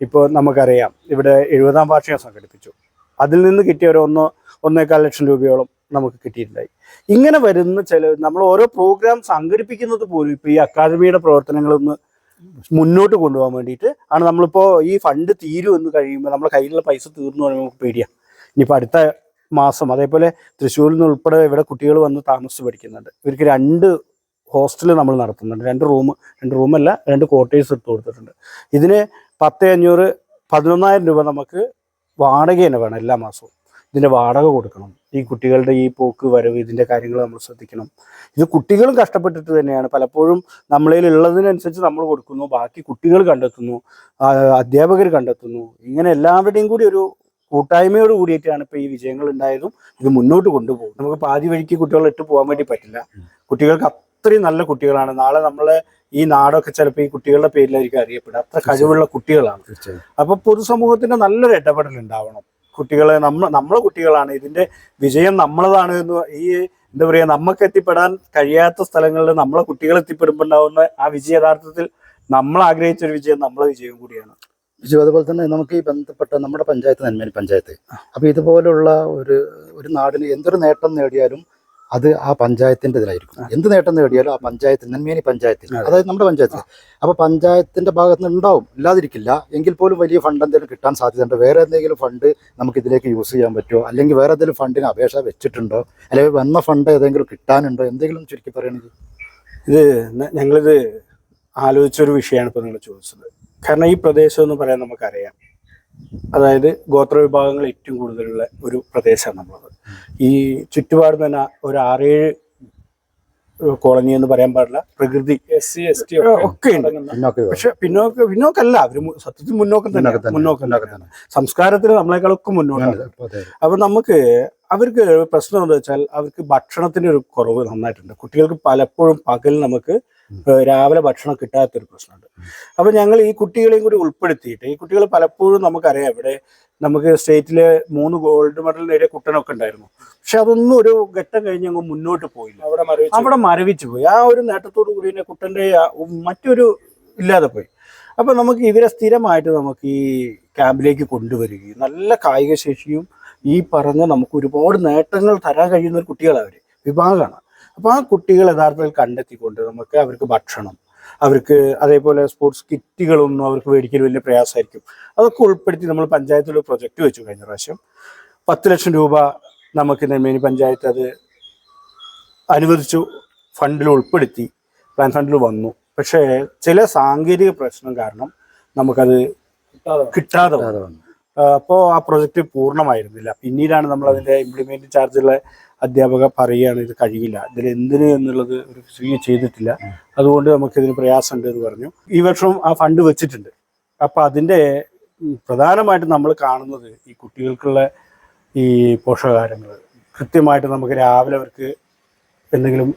ഇപ്പോൾ നമുക്കറിയാം ഇവിടെ എഴുപതാം വാർഷികം സംഘടിപ്പിച്ചു. അതിൽ നിന്ന് കിട്ടിയ ഒരു ഒന്നോ ഒന്നേക്കാൽ ലക്ഷം രൂപയോളം നമുക്ക് കിട്ടിയിട്ടുണ്ടായി. ഇങ്ങനെ വരുന്ന ചില നമ്മൾ ഓരോ പ്രോഗ്രാം സംഘടിപ്പിക്കുന്നത് പോലും ഇപ്പോൾ ഈ അക്കാദമിയുടെ പ്രവർത്തനങ്ങളൊന്ന് മുന്നോട്ട് കൊണ്ടുപോകാൻ വേണ്ടിയിട്ട് ആണ് നമ്മളിപ്പോൾ ഈ ഫണ്ട് തീരുമെന്ന് കഴിയുമ്പോൾ നമ്മുടെ കയ്യിലുള്ള പൈസ തീർന്നു പറയുമ്പോൾ നമുക്ക് പേടിയാണ് ഇനിയിപ്പോൾ അടുത്ത മാസം അതേപോലെ തൃശ്ശൂരിൽ നിന്ന് ഉൾപ്പെടെ ഇവിടെ കുട്ടികൾ വന്ന് താമസിച്ച് പഠിക്കുന്നുണ്ട്. ഇവർക്ക് രണ്ട് ഹോസ്റ്റൽ നമ്മൾ നടത്തുന്നുണ്ട്. രണ്ട് റൂം രണ്ട് റൂമല്ല രണ്ട് ക്വാർട്ടേഴ്സ് എടുത്ത് കൊടുത്തിട്ടുണ്ട്. ഇതിന് പത്ത് അഞ്ഞൂറ് പതിനൊന്നായിരം രൂപ നമുക്ക് വാടക തന്നെ വേണം എല്ലാ മാസവും. ഇതിന്റെ വാടക കൊടുക്കണം. ഈ കുട്ടികളുടെ ഈ പോക്ക് വരവ് ഇതിന്റെ കാര്യങ്ങൾ നമ്മൾ ശ്രദ്ധിക്കണം. ഇത് കുട്ടികളും കഷ്ടപ്പെട്ടിട്ട് തന്നെയാണ്. പലപ്പോഴും നമ്മളിൽ ഉള്ളതിനനുസരിച്ച് നമ്മൾ കൊടുക്കുന്നു. ബാക്കി കുട്ടികൾ കണ്ടെത്തുന്നു. അധ്യാപകർ കണ്ടെത്തുന്നു. ഇങ്ങനെ എല്ലാവരുടെയും കൂടി ഒരു കൂട്ടായ്മയോട് കൂടിയിട്ടാണ് ഇപ്പോൾ ഈ വിജയങ്ങൾ ഉണ്ടായതും ഇത് മുന്നോട്ട് കൊണ്ടുപോകും നമുക്ക് പാതി വഴിക്ക് കുട്ടികളെ ഇട്ട് പോകാൻ വേണ്ടി പറ്റില്ല. കുട്ടികൾക്ക് അത്രയും നല്ല കുട്ടികളാണ്. നാളെ നമ്മൾ ഈ നാടൊക്കെ ചിലപ്പോൾ ഈ കുട്ടികളുടെ പേരിലായിരിക്കും അറിയപ്പെടുക. അത്ര കഴിവുള്ള കുട്ടികളാണ്. അപ്പോൾ പൊതുസമൂഹത്തിന്റെ പൊതുസമൂഹത്തിന്റെ നല്ലൊരു ഇടപെടൽ ഉണ്ടാവണം. കുട്ടികളെ നമ്മ നമ്മളെ കുട്ടികളാണ്. ഇതിന്റെ വിജയം നമ്മളതാണ് എന്ന് ഈ എന്താ പറയാ നമുക്ക് എത്തിപ്പെടാൻ കഴിയാത്ത സ്ഥലങ്ങളിൽ നമ്മളെ കുട്ടികൾ എത്തിപ്പെടുമ്പോൾ ഉണ്ടാവുന്ന ആ വിജയ യഥാർത്ഥത്തിൽ നമ്മൾ ആഗ്രഹിച്ച ഒരു വിജയം നമ്മളെ വിജയം കൂടിയാണ്. വിജയം. അതുപോലെ തന്നെ നമുക്ക് ഈ ബന്ധപ്പെട്ട നമ്മുടെ പഞ്ചായത്ത് നന്മേൽ പഞ്ചായത്ത്. അപ്പോൾ ഇതുപോലുള്ള ഒരു ഒരു നാടിന് എന്തൊരു നേട്ടം നേടിയാലും അത് ആ പഞ്ചായത്തിന്റെ ഇതിലായിരിക്കും. എന്ത് നേട്ടം നേടിയാലും ആ പഞ്ചായത്തിൽ നന്മേനി പഞ്ചായത്തിൽ അതായത് നമ്മുടെ പഞ്ചായത്തിൽ. അപ്പോൾ പഞ്ചായത്തിന്റെ ഭാഗത്ത് നിന്ന് ഉണ്ടാവും ഇല്ലാതിരിക്കില്ല. എങ്കിൽ പോലും വലിയ ഫണ്ട് എന്തെങ്കിലും കിട്ടാൻ സാധ്യതയുണ്ട്. വേറെ എന്തെങ്കിലും ഫണ്ട് നമുക്ക് ഇതിലേക്ക് യൂസ് ചെയ്യാൻ പറ്റുമോ? അല്ലെങ്കിൽ വേറെ എന്തെങ്കിലും ഫണ്ടിന് അപേക്ഷ വെച്ചിട്ടുണ്ടോ? അല്ലെങ്കിൽ വന്ന ഫണ്ട് ഏതെങ്കിലും കിട്ടാനുണ്ടോ? എന്തെങ്കിലും ചുരുക്കി പറയുകയാണെങ്കിൽ ഇത് ഞങ്ങളിത് ആലോചിച്ചൊരു വിഷയമാണ് ഇപ്പോൾ നിങ്ങൾ ചോദിച്ചത്. കാരണം ഈ പ്രദേശം എന്ന് പറയാൻ നമുക്കറിയാം. അതായത് ഗോത്ര വിഭാഗങ്ങൾ ഏറ്റവും കൂടുതലുള്ള ഒരു പ്രദേശമാണ് നമ്മളത്. ഈ ചുറ്റുപാട് തന്നെ ഒരു ആറേഴ് കോളനി എന്ന് പറയാൻ പാടില്ല. പ്രകൃതി എസ് സി എസ് ടി ഒക്കെ ഉണ്ട്. പക്ഷെ പിന്നോക്ക പിന്നോക്കല്ല. അവർ സത്യത്തിൽ മുന്നോക്കം തന്നെ. മുന്നോക്കം തന്നെ. സംസ്കാരത്തിൽ നമ്മളെക്കാളൊക്കെ മുന്നോട്ടാണ്. അപ്പൊ നമുക്ക് അവർക്ക് പ്രശ്നം എന്താ വെച്ചാൽ അവർക്ക് ഭക്ഷണത്തിന്റെ ഒരു കുറവ് നന്നായിട്ടുണ്ട്. കുട്ടികൾക്ക് പലപ്പോഴും പകൽ നമുക്ക് രാവിലെ ഭക്ഷണം കിട്ടാത്തൊരു പ്രശ്നമുണ്ട്. അപ്പൊ ഞങ്ങൾ ഈ കുട്ടികളെയും കൂടി ഉൾപ്പെടുത്തിയിട്ട് ഈ കുട്ടികൾ പലപ്പോഴും നമുക്കറിയാം ഇവിടെ നമുക്ക് സ്റ്റേറ്റിലെ മൂന്ന് ഗോൾഡ് മെഡൽ നേടിയ കുട്ടനൊക്കെ ഉണ്ടായിരുന്നു. പക്ഷെ അതൊന്നും ഒരു ഘട്ടം കഴിഞ്ഞ് അങ്ങ് മുന്നോട്ട് പോയില്ല. അവിടെ അവിടെ മരവിച്ചു പോയി. ആ ഒരു നേട്ടത്തോടു കൂടി തന്നെ കുട്ടന്റെ ആ മറ്റൊരു ഇല്ലാതെ പോയി. അപ്പൊ നമുക്ക് ഇവരെ സ്ഥിരമായിട്ട് നമുക്ക് ഈ ക്യാമ്പിലേക്ക് കൊണ്ടുവരികയും നല്ല കായിക ശേഷിയും ഈ പറഞ്ഞ നമുക്ക് ഒരുപാട് നേട്ടങ്ങൾ തരാൻ കഴിയുന്ന ഒരു കുട്ടികളാണ് അവർ. വിഭാഗമാണ്. അപ്പൊ ആ കുട്ടികൾ യഥാർത്ഥത്തിൽ കണ്ടെത്തിക്കൊണ്ട് നമുക്ക് അവർക്ക് ഭക്ഷണം അവർക്ക് അതേപോലെ സ്പോർട്സ് കിറ്റുകളൊന്നും അവർക്ക് മേടിക്കാൻ വലിയ പ്രയാസമായിരിക്കും. അതൊക്കെ ഉൾപ്പെടുത്തി നമ്മൾ പഞ്ചായത്തിൽ ഒരു പ്രൊജക്റ്റ് വെച്ചു കഴിഞ്ഞ പ്രാവശ്യം. പത്ത് ലക്ഷം രൂപ നമുക്ക് നെന്മേനി പഞ്ചായത്ത് അത് അനുവദിച്ചു ഫണ്ടിൽ ഉൾപ്പെടുത്തി പ്ലാൻ ഫണ്ടിൽ വന്നു. പക്ഷേ ചില സാങ്കേതിക പ്രശ്നം കാരണം നമുക്കത് കിട്ടാതെ വന്നു. അപ്പോൾ ആ പ്രൊജക്റ്റ് പൂർണമായിരുന്നില്ല. പിന്നീടാണ് നമ്മൾ അതിന്റെ ഇംപ്ലിമെന്റ് ചാർജുള്ള അധ്യാപക പറയുകയാണ് ഇത് കഴിയില്ല. ഇതിൽ എന്തിന് എന്നുള്ളത് ഒരു ചെയ്തിട്ടില്ല. അതുകൊണ്ട് നമുക്ക് ഇതിന് പ്രയാസമുണ്ട് എന്ന് പറഞ്ഞു. ഈ വർഷം ആ ഫണ്ട് വെച്ചിട്ടുണ്ട്. അപ്പൊ അതിന്റെ പ്രധാനമായിട്ട് നമ്മൾ കാണുന്നത് ഈ കുട്ടികൾക്കുള്ള ഈ പോഷകാഹാരങ്ങൾ. കൃത്യമായിട്ട് നമുക്ക് രാവിലെ അവർക്ക് എന്തെങ്കിലും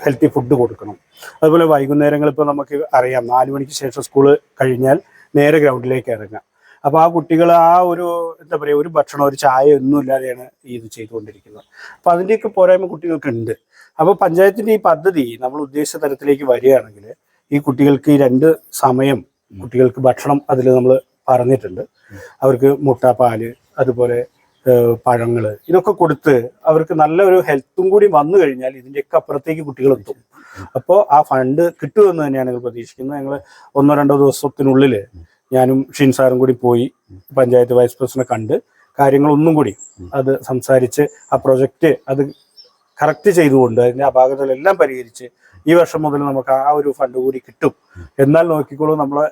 ഹെൽത്തി ഫുഡ് കൊടുക്കണം. അതുപോലെ വൈകുന്നേരങ്ങൾ ഇപ്പോൾ നമുക്ക് അറിയാം. നാല് മണിക്ക് ശേഷം സ്കൂൾ കഴിഞ്ഞാൽ നേരെ ഗ്രൗണ്ടിലേക്ക് ഇറങ്ങാം. അപ്പോൾ ആ കുട്ടികൾ ആ ഒരു എന്താ പറയുക ഒരു ഭക്ഷണം ഒരു ചായ ഒന്നും ഇല്ലാതെയാണ് ഈ ഇത് ചെയ്തുകൊണ്ടിരിക്കുന്നത്. അപ്പോൾ അതിന്റെയൊക്കെ പോരായ്മ കുട്ടികൾക്ക് ഉണ്ട് അപ്പോൾ പഞ്ചായത്തിന്റെ ഈ പദ്ധതി നമ്മൾ ഉദ്ദേശിച്ച തരത്തിലേക്ക് വരികയാണെങ്കിൽ ഈ കുട്ടികൾക്ക് ഈ രണ്ട് സമയം കുട്ടികൾക്ക് ഭക്ഷണം അതിൽ നമ്മൾ പറഞ്ഞിട്ടുണ്ട്. അവർക്ക് മുട്ട പാൽ അതുപോലെ പഴങ്ങൾ ഇതൊക്കെ കൊടുത്ത് അവർക്ക് നല്ലൊരു ഹെൽത്തും കൂടി വന്നു കഴിഞ്ഞാൽ ഇതിന്റെയൊക്കെ അപ്പുറത്തേക്ക് കുട്ടികൾ എത്തും അപ്പോൾ ആ ഫണ്ട് കിട്ടുമെന്ന് തന്നെയാണ് ഞങ്ങൾ പ്രതീക്ഷിക്കുന്നത്. ഞങ്ങൾ ഒന്നോ രണ്ടോ ദിവസത്തിനുള്ളിൽ ഞാനും ഷിൻ സാറും കൂടി പോയി പഞ്ചായത്ത് വൈസ് പ്രസിഡന്റിനെ കണ്ട് കാര്യങ്ങളൊന്നും കൂടി അത് സംസാരിച്ച് ആ പ്രൊജക്റ്റ് അത് കറക്റ്റ് ചെയ്തുകൊണ്ട് അതിന്റെ അപാകതകളെല്ലാം പരിഹരിച്ച് ഈ വർഷം മുതൽ നമുക്ക് ആ ഒരു ഫണ്ട് കൂടി കിട്ടും. എന്നാൽ നോക്കിക്കോളൂ നമ്മളെ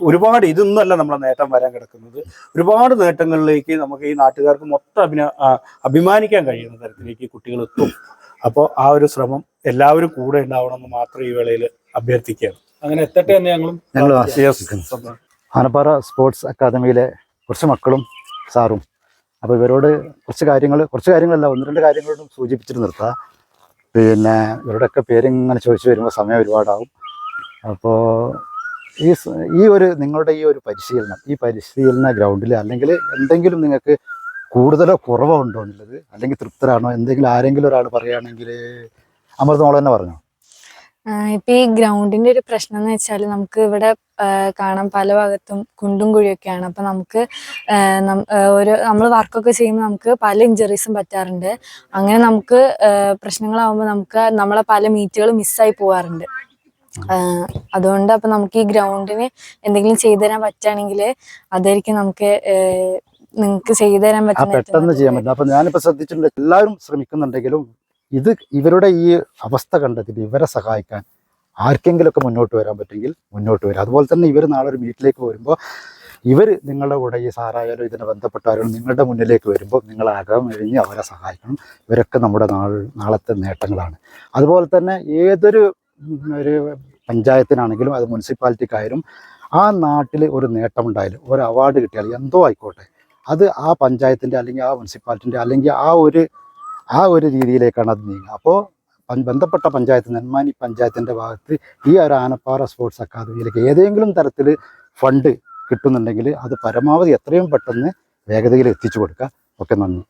ഒരുപാട് ഇതൊന്നുമല്ല നമ്മളെ നേട്ടം വരാൻ കിടക്കുന്നത്. ഒരുപാട് നേട്ടങ്ങളിലേക്ക് നമുക്ക് ഈ നാട്ടുകാർക്ക് മൊത്തം അഭിന അഭിമാനിക്കാൻ കഴിയുന്ന തരത്തിലേക്ക് കുട്ടികൾ എത്തും. അപ്പോൾ ആ ഒരു ശ്രമം എല്ലാവരും കൂടെ ഉണ്ടാവണമെന്ന് മാത്രം ഈ വേളയിൽ അഭ്യർത്ഥിക്കുകയാണ്. അങ്ങനെ എത്തട്ടെ എന്ന് ഞങ്ങളും ഞങ്ങൾ. ആനപ്പാറ സ്പോർട്സ് അക്കാദമിയിലെ കുറച്ച് മക്കളും സാറും. അപ്പോൾ ഇവരോട് കുറച്ച് കാര്യങ്ങൾ കുറച്ച് കാര്യങ്ങളല്ല ഒന്ന് രണ്ട് കാര്യങ്ങളോടും സൂചിപ്പിച്ചിട്ട് നിർത്താം. പിന്നെ ഇവരുടെയൊക്കെ പേരിങ്ങനെ ചോദിച്ചു വരുമ്പോൾ സമയം ഒരുപാടാവും. അപ്പോൾ ഈ ഈ ഒരു നിങ്ങളുടെ ഈ ഒരു പരിശീലനം ഈ പരിശീലന ഗ്രൗണ്ടിൽ അല്ലെങ്കിൽ എന്തെങ്കിലും നിങ്ങൾക്ക് കൂടുതലോ കുറവോ ഉണ്ടോ എന്നുള്ളത് അല്ലെങ്കിൽ തൃപ്തരാണോ? എന്തെങ്കിലും ആരെങ്കിലും ഒരാൾ പറയുകയാണെങ്കിൽ അമൃത മോൾ തന്നെ പറഞ്ഞോ? ഇപ്പൊ ഈ ഗ്രൗണ്ടിന്റെ ഒരു പ്രശ്നം എന്ന് വെച്ചാൽ നമുക്ക് ഇവിടെ കാണാം പല ഭാഗത്തും കുണ്ടും കുഴിയൊക്കെയാണ്. അപ്പൊ നമുക്ക് ഒരു നമ്മൾ വർക്കൊക്കെ ചെയ്യുമ്പോൾ നമുക്ക് പല ഇഞ്ചറീസും പറ്റാറുണ്ട്. അങ്ങനെ നമുക്ക് പ്രശ്നങ്ങളാവുമ്പോൾ നമുക്ക് നമ്മളെ പല മീറ്റുകളും മിസ്സായി പോവാറുണ്ട്. അതുകൊണ്ട് അപ്പൊ നമുക്ക് ഈ ഗ്രൗണ്ടിന് എന്തെങ്കിലും ചെയ്തു തരാൻ പറ്റുകയാണെങ്കിൽ അതായിരിക്കും നമുക്ക് നിങ്ങൾക്ക് ചെയ്തു തരാൻ പറ്റും പറ്റുന്ന പെട്ടെന്ന് ചെയ്യാൻ പറ്റും അപ്പൊ ഞാനിപ്പോ ശ്രദ്ധിച്ചിട്ടുണ്ട് എല്ലാവരും ശ്രമിക്കുന്നുണ്ടെങ്കിലും ഇത് ഇവരുടെ ഈ അവസ്ഥ കണ്ടെത്തിയിട്ട് ഇവരെ സഹായിക്കാൻ ആർക്കെങ്കിലുമൊക്കെ മുന്നോട്ട് വരാൻ പറ്റുമെങ്കിൽ മുന്നോട്ട് വരാം. അതുപോലെ തന്നെ ഇവർ നാളെ ഒരു മീറ്റിലേക്ക് വരുമ്പോൾ ഇവർ നിങ്ങളുടെ കൂടെ ഈ സാറായാലും ഇതിനെ ബന്ധപ്പെട്ടാലും നിങ്ങളുടെ മുന്നിലേക്ക് വരുമ്പോൾ നിങ്ങൾ അകം അവരെ സഹായിക്കണം. ഇവരൊക്കെ നമ്മുടെ നാൾ നാളത്തെ നേട്ടങ്ങളാണ്. അതുപോലെ തന്നെ ഏതൊരു ഒരു പഞ്ചായത്തിനാണെങ്കിലും അത് മുനിസിപ്പാലിറ്റിക്കായാലും ആ നാട്ടിൽ ഒരു നേട്ടമുണ്ടായാലും ഒരു അവാർഡ് കിട്ടിയാൽ എന്തോ ആയിക്കോട്ടെ. അത് ആ പഞ്ചായത്തിന്റെ അല്ലെങ്കിൽ ആ മുനിസിപ്പാലിറ്റിന്റെ അല്ലെങ്കിൽ ആ ഒരു ആ ഒരു രീതിയിലേക്കാണ് അത് നീങ്ങുക. അപ്പോൾ ബന്ധപ്പെട്ട പഞ്ചായത്ത് നെന്മാനി പഞ്ചായത്തിന്റെ ഭാഗത്ത് ഈ ഒരു ആനപ്പാറ സ്പോർട്സ് അക്കാദമിയിലേക്ക് ഏതെങ്കിലും തരത്തിൽ ഫണ്ട് കിട്ടുന്നുണ്ടെങ്കിൽ അത് പരമാവധി എത്രയും പെട്ടെന്ന് വേഗതയിൽ എത്തിച്ചു കൊടുക്കുക. ഒക്കെ നന്ദി.